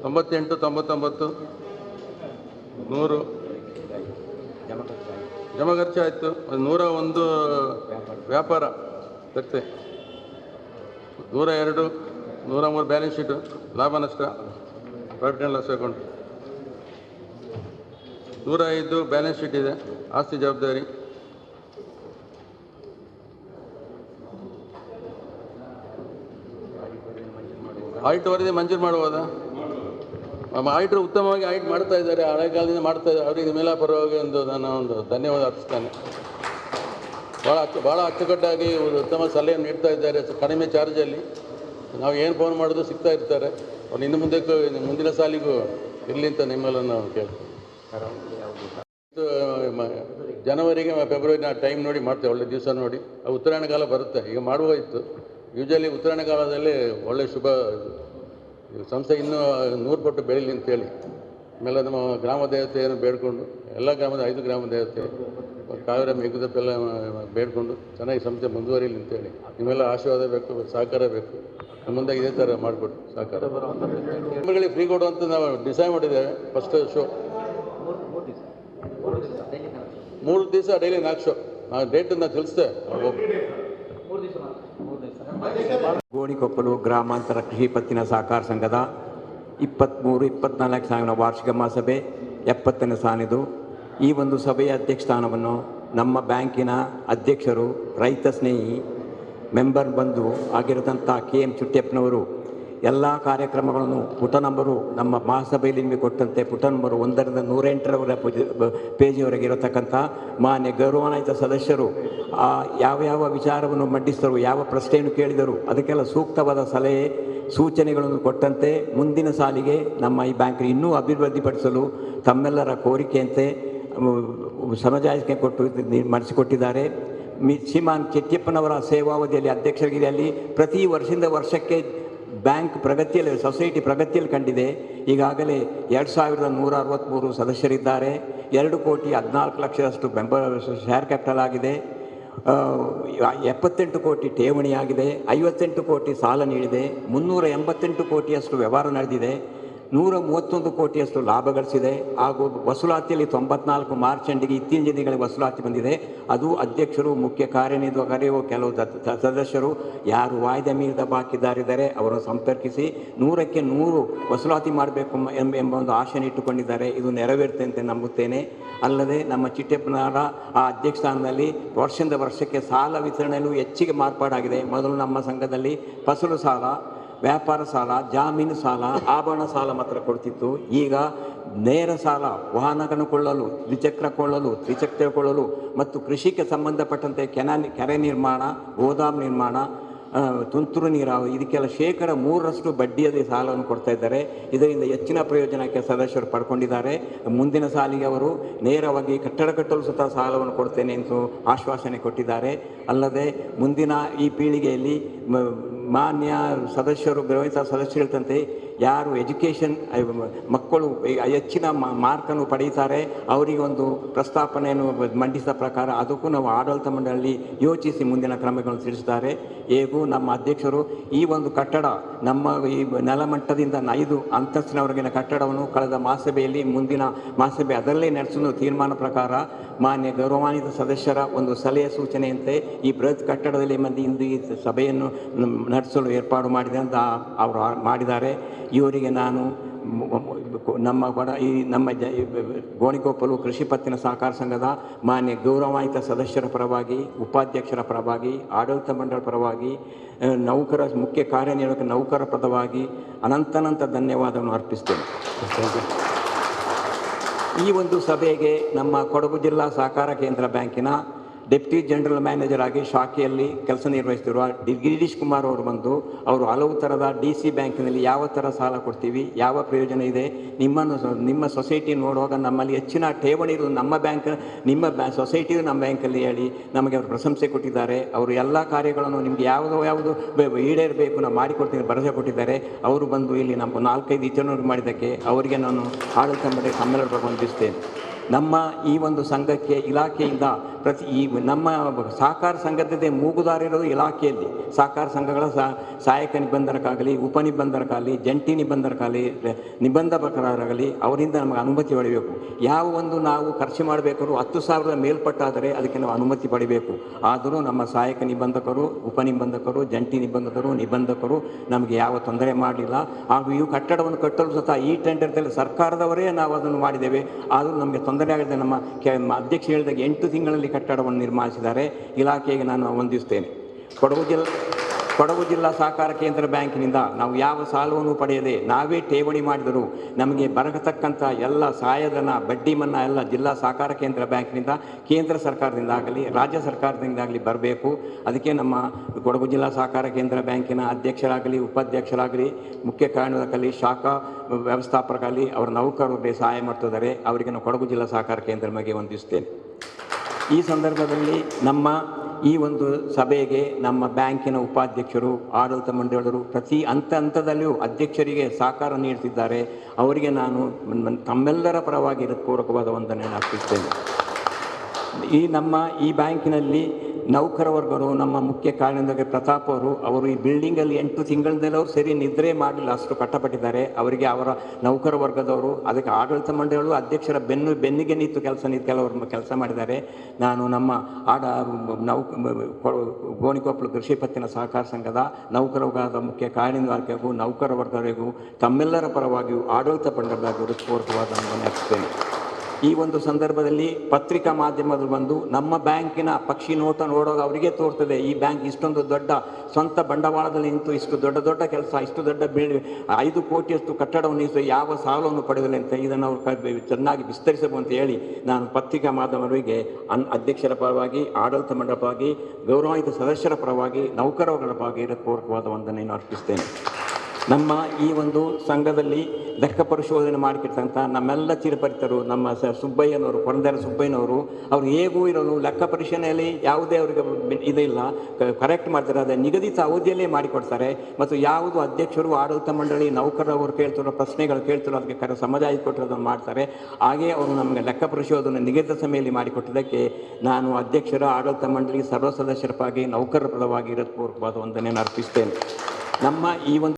ತೊಂಬತ್ತೆಂಟು, ತೊಂಬತ್ತೊಂಬತ್ತು. ನೂರು. ಜಮ ಖರ್ಚು ಆಯಿತು ನೂರ ಒಂದು ವ್ಯಾಪಾರ. ತಟ್ಟೆ ನೂರ ಎರಡು, ನೂರ ಮೂರು ಬ್ಯಾಲೆನ್ಸ್ ಶೀಟು ಲಾಭ, ನಷ್ಟ. ಪ್ರಾಫಿಟ್ ಆ್ಯಂಡ್ ಲಾಸ್ ಅಕೌಂಟ್ ನೂರ ಐದು ಬ್ಯಾಲೆನ್ಸ್ ಶೀಟ್ ಇದೆ. ಆಸ್ತಿ ಜವಾಬ್ದಾರಿ. ಆಯಿಟ್ ವರದಿ ಮಂಜೂರು ಮಾಡ್ಬೋದಾ ಆಯಿಟ್ರು ಉತ್ತಮವಾಗಿ ಆಯಿಟ್ ಮಾಡ್ತಾ ಇದ್ದಾರೆ. ಹಳೆ ಕಾಲದಿಂದ ಮಾಡ್ತಾ ಇದ್ದಾರೆ. ಅವರಿಗೆ ಮೇಲೆ ಪರವಾಗಿ ಒಂದು ನಾನು ಒಂದು ಧನ್ಯವಾದ ಅರ್ಪಿಸ್ತಾನೆ. ಭಾಳ ಅಚ್ಚು ಭಾಳ ಅಚ್ಚುಕಟ್ಟಾಗಿ ಒಂದು ಉತ್ತಮ ಸಲಹೆಯನ್ನು ನೀಡ್ತಾ ಇದ್ದಾರೆ. ಕಡಿಮೆ ಚಾರ್ಜಲ್ಲಿ ನಾವು ಏನು ಫೋನ್ ಮಾಡೋದು ಸಿಗ್ತಾ ಇರ್ತಾರೆ. ಅವ್ರು ಇನ್ನು ಮುಂದಕ್ಕೂ ಮುಂದಿನ ಸಾಲಿಗೂ ಇರಲಿ ಅಂತ ನಿಮ್ಮೆಲ್ಲ ನಾವು ಕೇಳ್ತೀವಿ ಜನವರಿಗೆ ಫೆಬ್ರವರಿನ ಟೈಮ್ ನೋಡಿ ಮಾಡ್ತೇವೆ. ಒಳ್ಳೆ ದಿವಸ ನೋಡಿ. ಉತ್ತರಾಯಣ ಕಾಲ ಬರುತ್ತೆ. ಈಗ ಮಾಡುವ ಇತ್ತು. ಯೂಶಲಿ ಉತ್ತರಾಯಣ ಕಾಲದಲ್ಲಿ ಒಳ್ಳೆ ಶುಭ. ಸಂಸ್ಥೆ ಇನ್ನೂ ನೂರು ಪಟ್ಟು ಬೆಳೀಲಿ ಅಂತೇಳಿ ಆಮೇಲೆ ನಮ್ಮ ಗ್ರಾಮ ದೇವತೆಯನ್ನು ಬೇಡಿಕೊಂಡು, ಎಲ್ಲ ಗ್ರಾಮದ ಐದು ಗ್ರಾಮ ದೇವತೆ, ಕಾವೇರಿ, ಮೇಘದಪ್ಪೆಲ್ಲ ಬೇಡಿಕೊಂಡು ಚೆನ್ನಾಗಿ ಸಂಸ್ಥೆ ಮುಂದುವರಿಲಿ ಅಂತೇಳಿ ನಿಮ್ಮೆಲ್ಲ ಆಶೀರ್ವಾದ ಬೇಕು, ಸಹಕಾರ ಬೇಕು. ಮುಂದೆ ಇದೇ ಥರ ಮಾಡಿಕೊಟ್ಟು ಸಹಕಾರ. ನಿಮ್ಮಗಳಿಗೆ ಫ್ರೀ ಕೊಡುವಂತ ನಾವು ಡಿಸೈಡ್ ಮಾಡಿದ್ದೇವೆ ಫಸ್ಟ್ ಶೋ ಮೂರು ದಿವಸ, ಡೈಲಿ ನಾಲ್ಕು ಶೋ ನಾವು ಡೇಟನ್ನು ತಿಳಿಸ್ತೆ ಗೋಣಿಕೊಪ್ಪಲು ಗ್ರಾಮಾಂತರ ಕೃಷಿ ಪತ್ತಿನ ಸಹಕಾರ ಸಂಘದ ಇಪ್ಪತ್ತ್ಮೂರು ಇಪ್ಪತ್ನಾಲ್ಕು ಸಾವಿರ ವಾರ್ಷಿಕ ಮಹಾಸಭೆ ಎಪ್ಪತ್ತನೇ ಸಾನಿದು ಈ ಒಂದು ಸಭೆಯ ಅಧ್ಯಕ್ಷ ಸ್ಥಾನವನ್ನು ನಮ್ಮ ಬ್ಯಾಂಕಿನ ಅಧ್ಯಕ್ಷರು, ರೈತ ಸ್ನೇಹಿ, ಮೆಂಬರ್ ಬಂದು ಆಗಿರತಂಥ ಕೆ ಎಂ ಚುಟ್ಯಪ್ಪನವರು ಎಲ್ಲ ಕಾರ್ಯಕ್ರಮಗಳನ್ನು ಪುಟ ನಂಬರು ನಮ್ಮ ಮಹಾಸಭೆಯಲ್ಲಿ ನಿಮಗೆ ಕೊಟ್ಟಂತೆ ಪುಟ ನಂಬರು ಒಂದರಿಂದ ನೂರೆಂಟರವರ ಪೇಜಿಯವರೆಗೆ ಇರತಕ್ಕಂಥ ಮಾನ್ಯ ಗೌರವಾನ್ವಿತ ಸದಸ್ಯರು ಯಾವ ಯಾವ ವಿಚಾರವನ್ನು ಮಂಡಿಸಿದರು, ಯಾವ ಪ್ರಶ್ನೆಯನ್ನು ಕೇಳಿದರು, ಅದಕ್ಕೆಲ್ಲ ಸೂಕ್ತವಾದ ಸಲಹೆ, ಸೂಚನೆಗಳನ್ನು ಕೊಟ್ಟಂತೆ ಮುಂದಿನ ಸಾಲಿಗೆ ನಮ್ಮ ಈ ಬ್ಯಾಂಕ್ ಇನ್ನೂ ಅಭಿವೃದ್ಧಿಪಡಿಸಲು ತಮ್ಮೆಲ್ಲರ ಕೋರಿಕೆಯಂತೆ ಸಮಜಾಯಿಕೆ ಕೊಟ್ಟು ಮಾಡಿಸಿಕೊಟ್ಟಿದ್ದಾರೆ. ಮಿ, ಶ್ರೀಮಾನ್ ಚೆಟ್ಟಿಯಪ್ಪನವರ ಸೇವಾವಧಿಯಲ್ಲಿ ಅಧ್ಯಕ್ಷರಿಗೆಯಲ್ಲಿ ಪ್ರತಿ ವರ್ಷದಿಂದ ವರ್ಷಕ್ಕೆ ಬ್ಯಾಂಕ್ ಪ್ರಗತಿಯಲ್ಲಿ, ಸೊಸೈಟಿ ಪ್ರಗತಿಯಲ್ಲಿ ಕಂಡಿದೆ. ಈಗಾಗಲೇ ಎರಡು ಸಾವಿರದ ನೂರ ಅರವತ್ತ್ಮೂರು ಸದಸ್ಯರಿದ್ದಾರೆ. ಎರಡು ಕೋಟಿ ಹದಿನಾಲ್ಕು ಲಕ್ಷದಷ್ಟು ಬೆಂಬಲ ಶೇರ್ ಕ್ಯಾಪಿಟಲ್ ಆಗಿದೆ. ಎಪ್ಪತ್ತೆಂಟು ಕೋಟಿ ಠೇವಣಿಯಾಗಿದೆ ಐವತ್ತೆಂಟು ಕೋಟಿ ಸಾಲ ನೀಡಿದೆ. ಮುನ್ನೂರ ಎಂಬತ್ತೆಂಟು ಕೋಟಿಯಷ್ಟು ವ್ಯವಹಾರ ನಡೆದಿದೆ. ನೂರ ಮೂವತ್ತೊಂದು ಕೋಟಿಯಷ್ಟು ಲಾಭ ಗಳಿಸಿದೆ. ಹಾಗೂ ವಸೂಲಾತಿಯಲ್ಲಿ ತೊಂಬತ್ನಾಲ್ಕು ಮಾರ್ಚ್ ಎಂಡಿಗೆ ಇತ್ತೀಚಿನ ದಿನಗಳಲ್ಲಿ ವಸೂಲಾತಿ ಬಂದಿದೆ. ಅದು ಅಧ್ಯಕ್ಷರು, ಮುಖ್ಯ ಕಾರ್ಯನಿರ್ವಾಹಕರು, ಕೆಲವು ಸದಸ್ಯರು, ಯಾರು ವಾಯ್ದೆ ಮೀರಿದ ಬಾಕಿದಾರಿದ್ದಾರೆ ಅವರನ್ನು ಸಂಪರ್ಕಿಸಿ ನೂರಕ್ಕೆ ನೂರು ವಸೂಲಾತಿ ಮಾಡಬೇಕು ಎಂಬ ಎಂಬ ಒಂದು ಆಶೆಯನ್ನು ಇಟ್ಟುಕೊಂಡಿದ್ದಾರೆ. ಇದು ನೆರವೇರುತ್ತೆ ಅಂತ ನಂಬುತ್ತೇನೆ. ಅಲ್ಲದೆ ನಮ್ಮ ಚಿಟ್ಟೆಪ್ಪನಾಡ ಆ ಅಧ್ಯಕ್ಷ ಸ್ಥಾನದಲ್ಲಿ ವರ್ಷದಿಂದ ವರ್ಷಕ್ಕೆ ಸಾಲ ವಿತರಣೆಯಲ್ಲೂ ಹೆಚ್ಚಿಗೆ ಮಾರ್ಪಾಡಾಗಿದೆ. ಮೊದಲು ನಮ್ಮ ಸಂಘದಲ್ಲಿ ಫಸಲು ಸಾಲ ವ್ಯಾಪಾರ ಸಾಲ, ಜಾಮೀನು ಸಾಲ, ಆಭರಣ ಸಾಲ ಮಾತ್ರ ಕೊಡ್ತಿತ್ತು. ಈಗ ನೇರ ಸಾಲ, ವಾಹನಗಳನ್ನು ಕೊಳ್ಳಲು, ದ್ವಿಚಕ್ರ ಕೊಳ್ಳಲು ತ್ರಿಚಕ್ರ ಕೊಳ್ಳಲು ಮತ್ತು ಕೃಷಿಗೆ ಸಂಬಂಧಪಟ್ಟಂತೆ ಕೆನ, ಕೆರೆ ನಿರ್ಮಾಣ, ಗೋದಾಮ್ ನಿರ್ಮಾಣ ತುಂತುರು ನೀರಾವರಿ, ಇದಕ್ಕೆಲ್ಲ ಶೇಕಡ ಮೂರರಷ್ಟು ಬಡ್ಡಿಯಲ್ಲಿ ಸಾಲವನ್ನು ಕೊಡ್ತಾ ಇದ್ದಾರೆ. ಇದರಿಂದ ಹೆಚ್ಚಿನ ಪ್ರಯೋಜನಕ್ಕೆ ಸದಸ್ಯರು ಪಡ್ಕೊಂಡಿದ್ದಾರೆ. ಮುಂದಿನ ಸಾಲಿಗೆ ಅವರು ನೇರವಾಗಿ ಕಟ್ಟಡ ಕಟ್ಟಲು ಸುತ್ತ ಸಾಲವನ್ನು ಕೊಡ್ತೇನೆ ಎಂದು ಆಶ್ವಾಸನೆ ಕೊಟ್ಟಿದ್ದಾರೆ. ಅಲ್ಲದೆ ಮುಂದಿನ ಈ ಪೀಳಿಗೆಯಲ್ಲಿ ಮಾನ್ಯ ಸದಸ್ಯರು ಗೌರವಿತ ಸದಸ್ಯರು ಹೇಳ್ತಂತೆ, ಯಾರು ಎಜುಕೇಷನ್ ಮಕ್ಕಳು ಹೆಚ್ಚಿನ ಮಾರ್ಕನ್ನು ಪಡೆಯುತ್ತಾರೆ, ಅವರಿಗೆ ಒಂದು ಪ್ರಸ್ತಾಪನೆಯನ್ನು ಮಂಡಿಸಿದ ಪ್ರಕಾರ ಅದಕ್ಕೂ ನಾವು ಆಡಳಿತ ಮಂಡಳಿ ಯೋಚಿಸಿ ಮುಂದಿನ ಕ್ರಮಗಳನ್ನು ತಿಳಿಸಿದ್ದಾರೆ ಹೇಗೂ ನಮ್ಮ ಅಧ್ಯಕ್ಷರು ಈ ಒಂದು ಕಟ್ಟಡ ನಮ್ಮ ಈ ನೆಲಮಟ್ಟದಿಂದ ಐದು ಅಂತಸ್ತಿನವರೆಗಿನ ಕಟ್ಟಡವನ್ನು ಕಳೆದ ಮಹಾಸಭೆಯಲ್ಲಿ ಮುಂದಿನ ಮಹಾಸಭೆ ಅದರಲ್ಲೇ ನಡೆಸಲು ತೀರ್ಮಾನ ಪ್ರಕಾರ ಮಾನ್ಯ ಗೌರವಾನ್ವಿತ ಸದಸ್ಯರ ಒಂದು ಸಲಹೆ ಸೂಚನೆಯಂತೆ ಈ ಬೃಹತ್ ಕಟ್ಟಡದಲ್ಲಿ ಮಂದಿ ಇಂದು ಈ ಸಭೆಯನ್ನು ನಡೆಸಲು ಏರ್ಪಾಡು ಮಾಡಿದೆ ಅಂತ ಅವರು ಮಾಡಿದ್ದಾರೆ. ಇವರಿಗೆ ನಾನು ನಮ್ಮ ಬಡ, ಈ ನಮ್ಮ ಜ ಗೋಣಿಕೊಪ್ಪಲು ಕೃಷಿ ಪತ್ತಿನ ಸಹಕಾರ ಸಂಘದ ಮಾನ್ಯ ಗೌರವಾನ್ವಿತ ಸದಸ್ಯರ ಪರವಾಗಿ, ಉಪಾಧ್ಯಕ್ಷರ ಪರವಾಗಿ, ಆಡಳಿತ ಮಂಡಳ ಪರವಾಗಿ ನೌಕರ ಮುಖ್ಯ ಕಾರ್ಯನಿರ್ವಹಕ ನೌಕರ ಪದವಾಗಿ ಅನಂತನಂತ ಧನ್ಯವಾದವನ್ನು ಅರ್ಪಿಸ್ತೇನೆ. ಈ ಒಂದು ಸಭೆಗೆ ನಮ್ಮ ಕೊಡಗು ಜಿಲ್ಲಾ ಸಹಕಾರ ಕೇಂದ್ರ ಬ್ಯಾಂಕಿನ ಡೆಪ್ಟಿ ಜನರಲ್ ಮ್ಯಾನೇಜರ್ ಆಗಿ ಶಾಖೆಯಲ್ಲಿ ಕೆಲಸ ನಿರ್ವಹಿಸುತ್ತಿರುವ ಡಿ ಗಿರೀಶ್ ಕುಮಾರ್ ಅವರು ಬಂದು, ಅವರು ಹಲವು ಥರದ ಡಿ ಸಿ ಬ್ಯಾಂಕಿನಲ್ಲಿ ಯಾವ ಥರ ಸಾಲ ಕೊಡ್ತೀವಿ, ಯಾವ ಪ್ರಯೋಜನ ಇದೆ? ನಿಮ್ಮನ್ನು ನಿಮ್ಮ ಸೊಸೈಟಿ ನೋಡುವಾಗ ನಮ್ಮಲ್ಲಿ ಹೆಚ್ಚಿನ ಠೇವಣಿ ಇರೋದು ನಮ್ಮ ಬ್ಯಾಂಕ್, ನಿಮ್ಮ ಬ್ಯಾ ಸೊಸೈಟಿಯು ನಮ್ಮ ಬ್ಯಾಂಕಲ್ಲಿ ಹೇಳಿ ನಮಗೆ ಅವರು ಪ್ರಶಂಸೆ ಕೊಟ್ಟಿದ್ದಾರೆ. ಅವರು ಎಲ್ಲ ಕಾರ್ಯಗಳನ್ನು ನಿಮಗೆ ಯಾವುದೋ ಯಾವುದು ಈಡೇರಬೇಕು, ನಾವು ಮಾಡಿಕೊಡ್ತೀನಿ, ಭರವಸೆ ಕೊಟ್ಟಿದ್ದಾರೆ. ಅವರು ಬಂದು ಇಲ್ಲಿ ನಮ್ಮ ನಾಲ್ಕೈದು ಇಚ್ಛೆ ಮಾಡಿದ್ದಕ್ಕೆ ಅವರಿಗೆ ನಾನು ಆಡಳಿತ ಮಾಡಿ ಸಮ್ಮೇಳನ ವಂದಿಸ್ತೇನೆ ನಮ್ಮ ಈ ಒಂದು ಸಂಘಕ್ಕೆ ಇಲಾಖೆಯಿಂದ ಪ್ರತಿ ಈ ನಮ್ಮ ಸಹಕಾರ ಸಂಘದ ಮೂಗುದಾರಿರೋದು ಇಲಾಖೆಯಲ್ಲಿ. ಸಹಕಾರ ಸಂಘಗಳ ಸಹ ಸಹಾಯಕ ನಿಬಂಧನಕ್ಕಾಗಲಿ ಉಪನಿಬಂಧನಕ್ಕಾಗಲಿ ಜಂಟಿ ನಿಬಂಧನಕ್ಕಾಗಲಿ ನಿಬಂಧಕರಾಗಲಿ ಅವರಿಂದ ನಮಗೆ ಅನುಮತಿ ಪಡಿಬೇಕು. ಯಾವ ಒಂದು ನಾವು ಖರ್ಚು ಮಾಡಬೇಕಾದ್ರೂ ಹತ್ತು ಸಾವಿರದ ಮೇಲ್ಪಟ್ಟಾದರೆ ಅದಕ್ಕೆ ನಾವು ಅನುಮತಿ ಪಡಿಬೇಕು. ಆದರೂ ನಮ್ಮ ಸಹಾಯಕ ನಿಬಂಧಕರು ಉಪನಿಬಂಧಕರು ಜಂಟಿ ನಿಬಂಧಕರು ನಿಬಂಧಕರು ನಮಗೆ ಯಾವ ತೊಂದರೆ ಮಾಡಲಿಲ್ಲ. ಹಾಗೂ ಈ ಕಟ್ಟಡವನ್ನು ಕಟ್ಟಲು ಸಹ ಈ ಟೆಂಡರ್ದಲ್ಲಿ ಸರ್ಕಾರದವರೇ ನಾವು ಅದನ್ನು ಮಾಡಿದ್ದೇವೆ. ಆದರೂ ನಮಗೆ ತೊಂದರೆ ಆಗಿದೆ ನಮ್ಮ ಕೆ ಅಧ್ಯಕ್ಷ ಹೇಳಿದಾಗ ಎಂಟು ತಿಂಗಳಲ್ಲಿ ಕಟ್ಟಡವನ್ನು ನಿರ್ಮಿಸಿದ್ದಾರೆ. ಇಲಾಖೆಗೆ ನಾನು ವಂದಿಸ್ತೇನೆ. ಕೊಡಗು ಜಿಲ್ಲೆ ಕೊಡಗು ಜಿಲ್ಲಾ ಸಹಕಾರ ಕೇಂದ್ರ ಬ್ಯಾಂಕಿನಿಂದ ನಾವು ಯಾವ ಸಾಲವನ್ನು ಪಡೆಯದೆ ನಾವೇ ಠೇವಣಿ ಮಾಡಿದರೂ ನಮಗೆ ಬರತಕ್ಕಂಥ ಎಲ್ಲ ಸಹಾಯಧನ ಬಡ್ಡಿ ಮನ್ನಾ ಎಲ್ಲ ಜಿಲ್ಲಾ ಸಹಕಾರ ಕೇಂದ್ರ ಬ್ಯಾಂಕಿನಿಂದ, ಕೇಂದ್ರ ಸರ್ಕಾರದಿಂದ ಆಗಲಿ ರಾಜ್ಯ ಸರ್ಕಾರದಿಂದ ಆಗಲಿ ಬರಬೇಕು. ಅದಕ್ಕೆ ನಮ್ಮ ಕೊಡಗು ಜಿಲ್ಲಾ ಸಹಕಾರ ಕೇಂದ್ರ ಬ್ಯಾಂಕಿನ ಅಧ್ಯಕ್ಷರಾಗಲಿ, ಉಪಾಧ್ಯಕ್ಷರಾಗಲಿ, ಮುಖ್ಯ ಕಾರ್ಯದರ್ಶಿ ಶಾಖಾ ವ್ಯವಸ್ಥಾಪಕರಾಗಲಿ ಅವರ ನೌಕರರಿಗೆ ಸಹಾಯ ಮಾಡ್ತಿದ್ದಾರೆ. ಅವರಿಗೆ ನಾವು ಕೊಡಗು ಜಿಲ್ಲಾ ಸಹಕಾರ ಕೇಂದ್ರ ಬಗ್ಗೆ ವಂದಿಸುತ್ತೇನೆ. ಈ ಸಂದರ್ಭದಲ್ಲಿ ನಮ್ಮ ಈ ಒಂದು ಸಭೆಗೆ ನಮ್ಮ ಬ್ಯಾಂಕಿನ ಉಪಾಧ್ಯಕ್ಷರು, ಆಡಳಿತ ಮಂಡಳಿಯವರು ಪ್ರತಿ ಹಂತ ಹಂತದಲ್ಲಿಯೂ ಅಧ್ಯಕ್ಷರಿಗೆ ಸಹಕಾರ ನೀಡುತ್ತಿದ್ದಾರೆ ಅವರಿಗೆ ನಾನು ತಮ್ಮೆಲ್ಲರ ಪರವಾಗಿ ಪೂರ್ವಕವಾದ ವಂದನೆಯನ್ನು ಅರ್ಪಿಸ್ತೇನೆ. ಈ ನಮ್ಮ, ಈ ಬ್ಯಾಂಕಿನಲ್ಲಿ ನೌಕರ ವರ್ಗರು ನಮ್ಮ ಮುಖ್ಯ ಕಾರ್ಯದರ್ಶಿ ಪ್ರತಾಪ್ ಅವರು ಅವರು ಈ ಬಿಲ್ಡಿಂಗಲ್ಲಿ ಎಂಟು ತಿಂಗಳಿಂದಲೇ ಅವರು ಸರಿ ನಿದ್ರೆ ಮಾಡಲಿಲ್ಲ ಅಷ್ಟು ಕಟ್ಟಪಟ್ಟಿದ್ದಾರೆ. ಅವರಿಗೆ ಅವರ ನೌಕರ ವರ್ಗದವರು ಅದಕ್ಕೆ ಆಡಳಿತ ಮಂಡಳಿಗಳು ಅಧ್ಯಕ್ಷರ ಬೆನ್ನು, ಬೆನ್ನಿಗೆ ನಿಂತು ಕೆಲಸ ನಿಂತು ಕೆಲವರು ಕೆಲಸ ಮಾಡಿದ್ದಾರೆ. ನಾನು ನಮ್ಮ ಆಡ ನೌ ಗೋಣಿಕೊಪ್ಪಲು ಕೃಷಿ ಪತ್ತಿನ ಸಹಕಾರ ಸಂಘದ ನೌಕರ ವರ್ಗದ ಮುಖ್ಯ ಕಾರ್ಯನಿರ್ವಾಹಕರಿಗೂ ನೌಕರ ವರ್ಗರಿಗೂ ತಮ್ಮೆಲ್ಲರ ಪರವಾಗಿಯೂ ಆಡಳಿತ ಮಂಡಳಿಯಾಗಿ ಹೃತ್ಪೂರ್ವಕವಾದ ಅರ್ಪಿಸ್ತೇನೆ ಈ ಒಂದು ಸಂದರ್ಭದಲ್ಲಿ ಪತ್ರಿಕಾ ಮಾಧ್ಯಮದಲ್ಲಿ ಬಂದು ನಮ್ಮ ಬ್ಯಾಂಕಿನ ಪಕ್ಷಿ ನೋಟ ನೋಡುವಾಗ ಅವರಿಗೆ ತೋರ್ತದೆ. ಈ ಬ್ಯಾಂಕ್ ಇಷ್ಟೊಂದು ದೊಡ್ಡ ಸ್ವಂತ ಬಂಡವಾಳದಲ್ಲಿ ನಿಂತು ಇಷ್ಟು ದೊಡ್ಡ ದೊಡ್ಡ ಕೆಲಸ, ಇಷ್ಟು ದೊಡ್ಡ ಬೀಳ್ ಐದು ಕೋಟಿಯಷ್ಟು ಕಟ್ಟಡವನ್ನು ನಿಲ್ಲಿಸಿ ಯಾವ ಸಾಲವನ್ನು ಪಡೆದಿಲ್ಲ ಅಂತ ಇದನ್ನು ಅವರು ಚೆನ್ನಾಗಿ ವಿಸ್ತರಿಸಬಹುದು ಅಂತ ಹೇಳಿ ನಾನು ಪತ್ರಿಕಾ ಮಾಧ್ಯಮದವರಿಗೆ ಅನ್, ಅಧ್ಯಕ್ಷರ ಪರವಾಗಿ, ಆಡಳಿತ ಮಂಡಲವಾಗಿ ಗೌರವಾಯಿತ ಸದಸ್ಯರ ಪರವಾಗಿ ನೌಕರರ ಪರವಾಗಿ ಹೃತ್ಪೂರ್ವಕವಾದ ವಂದನೆಯನ್ನು ಅರ್ಪಿಸ್ತೇನೆ. ನಮ್ಮ ಈ ಒಂದು ಸಂಘದಲ್ಲಿ ಲೆಕ್ಕ ಪರಿಶೋಧನೆ ಮಾಡಿರ್ತಕ್ಕಂಥ ನಮ್ಮೆಲ್ಲ ಚಿರಪರಿತರು, ನಮ್ಮ ಸ ಸುಬ್ಬಯ್ಯನವರು ಕೊರಂದರ ಸುಬ್ಬಯ್ಯನವರು, ಅವರು ಹೇಗೂ ಇರೋರು ಲೆಕ್ಕ ಪರಿಶೀಲನೆಯಲ್ಲಿ ಯಾವುದೇ ಅವರಿಗೆ ಇದಿಲ್ಲ. ಕರೆಕ್ಟ್ ಮಾಡ್ತಾರೆ, ಅದೇ ನಿಗದಿತ ಅವಧಿಯಲ್ಲೇ ಮಾಡಿಕೊಡ್ತಾರೆ. ಮತ್ತು ಯಾವುದು ಅಧ್ಯಕ್ಷರು, ಆಡಳಿತ ಮಂಡಳಿ, ನೌಕರರು ಕೇಳ್ತಿರೋ ಪ್ರಶ್ನೆಗಳು ಕೇಳ್ತಿರೋ ಅದಕ್ಕೆ ಕರೆ ಸಮಜಾಯಿ ಕೊಟ್ಟಿರೋದನ್ನು ಮಾಡ್ತಾರೆ. ಹಾಗೇ ಅವರು ನಮಗೆ ಲೆಕ್ಕ ಪರಿಶೋಧನೆ ನಿಗದಿತ ಸಮಯದಲ್ಲಿ ಮಾಡಿಕೊಟ್ಟಿದ್ದಕ್ಕೆ ನಾನು ಅಧ್ಯಕ್ಷರ, ಆಡಳಿತ ಮಂಡಳಿ ಸರ್ವ ಸದಸ್ಯರ ಪರವಾಗಿ ನೌಕರರ ಪರವಾಗಿ ಹೃತ್ಪೂರ್ವಕವಾದ ವಂದನೆಯನ್ನು ಅರ್ಪಿಸ್ತೇನೆ. ನಮ್ಮ ಈ ಒಂದು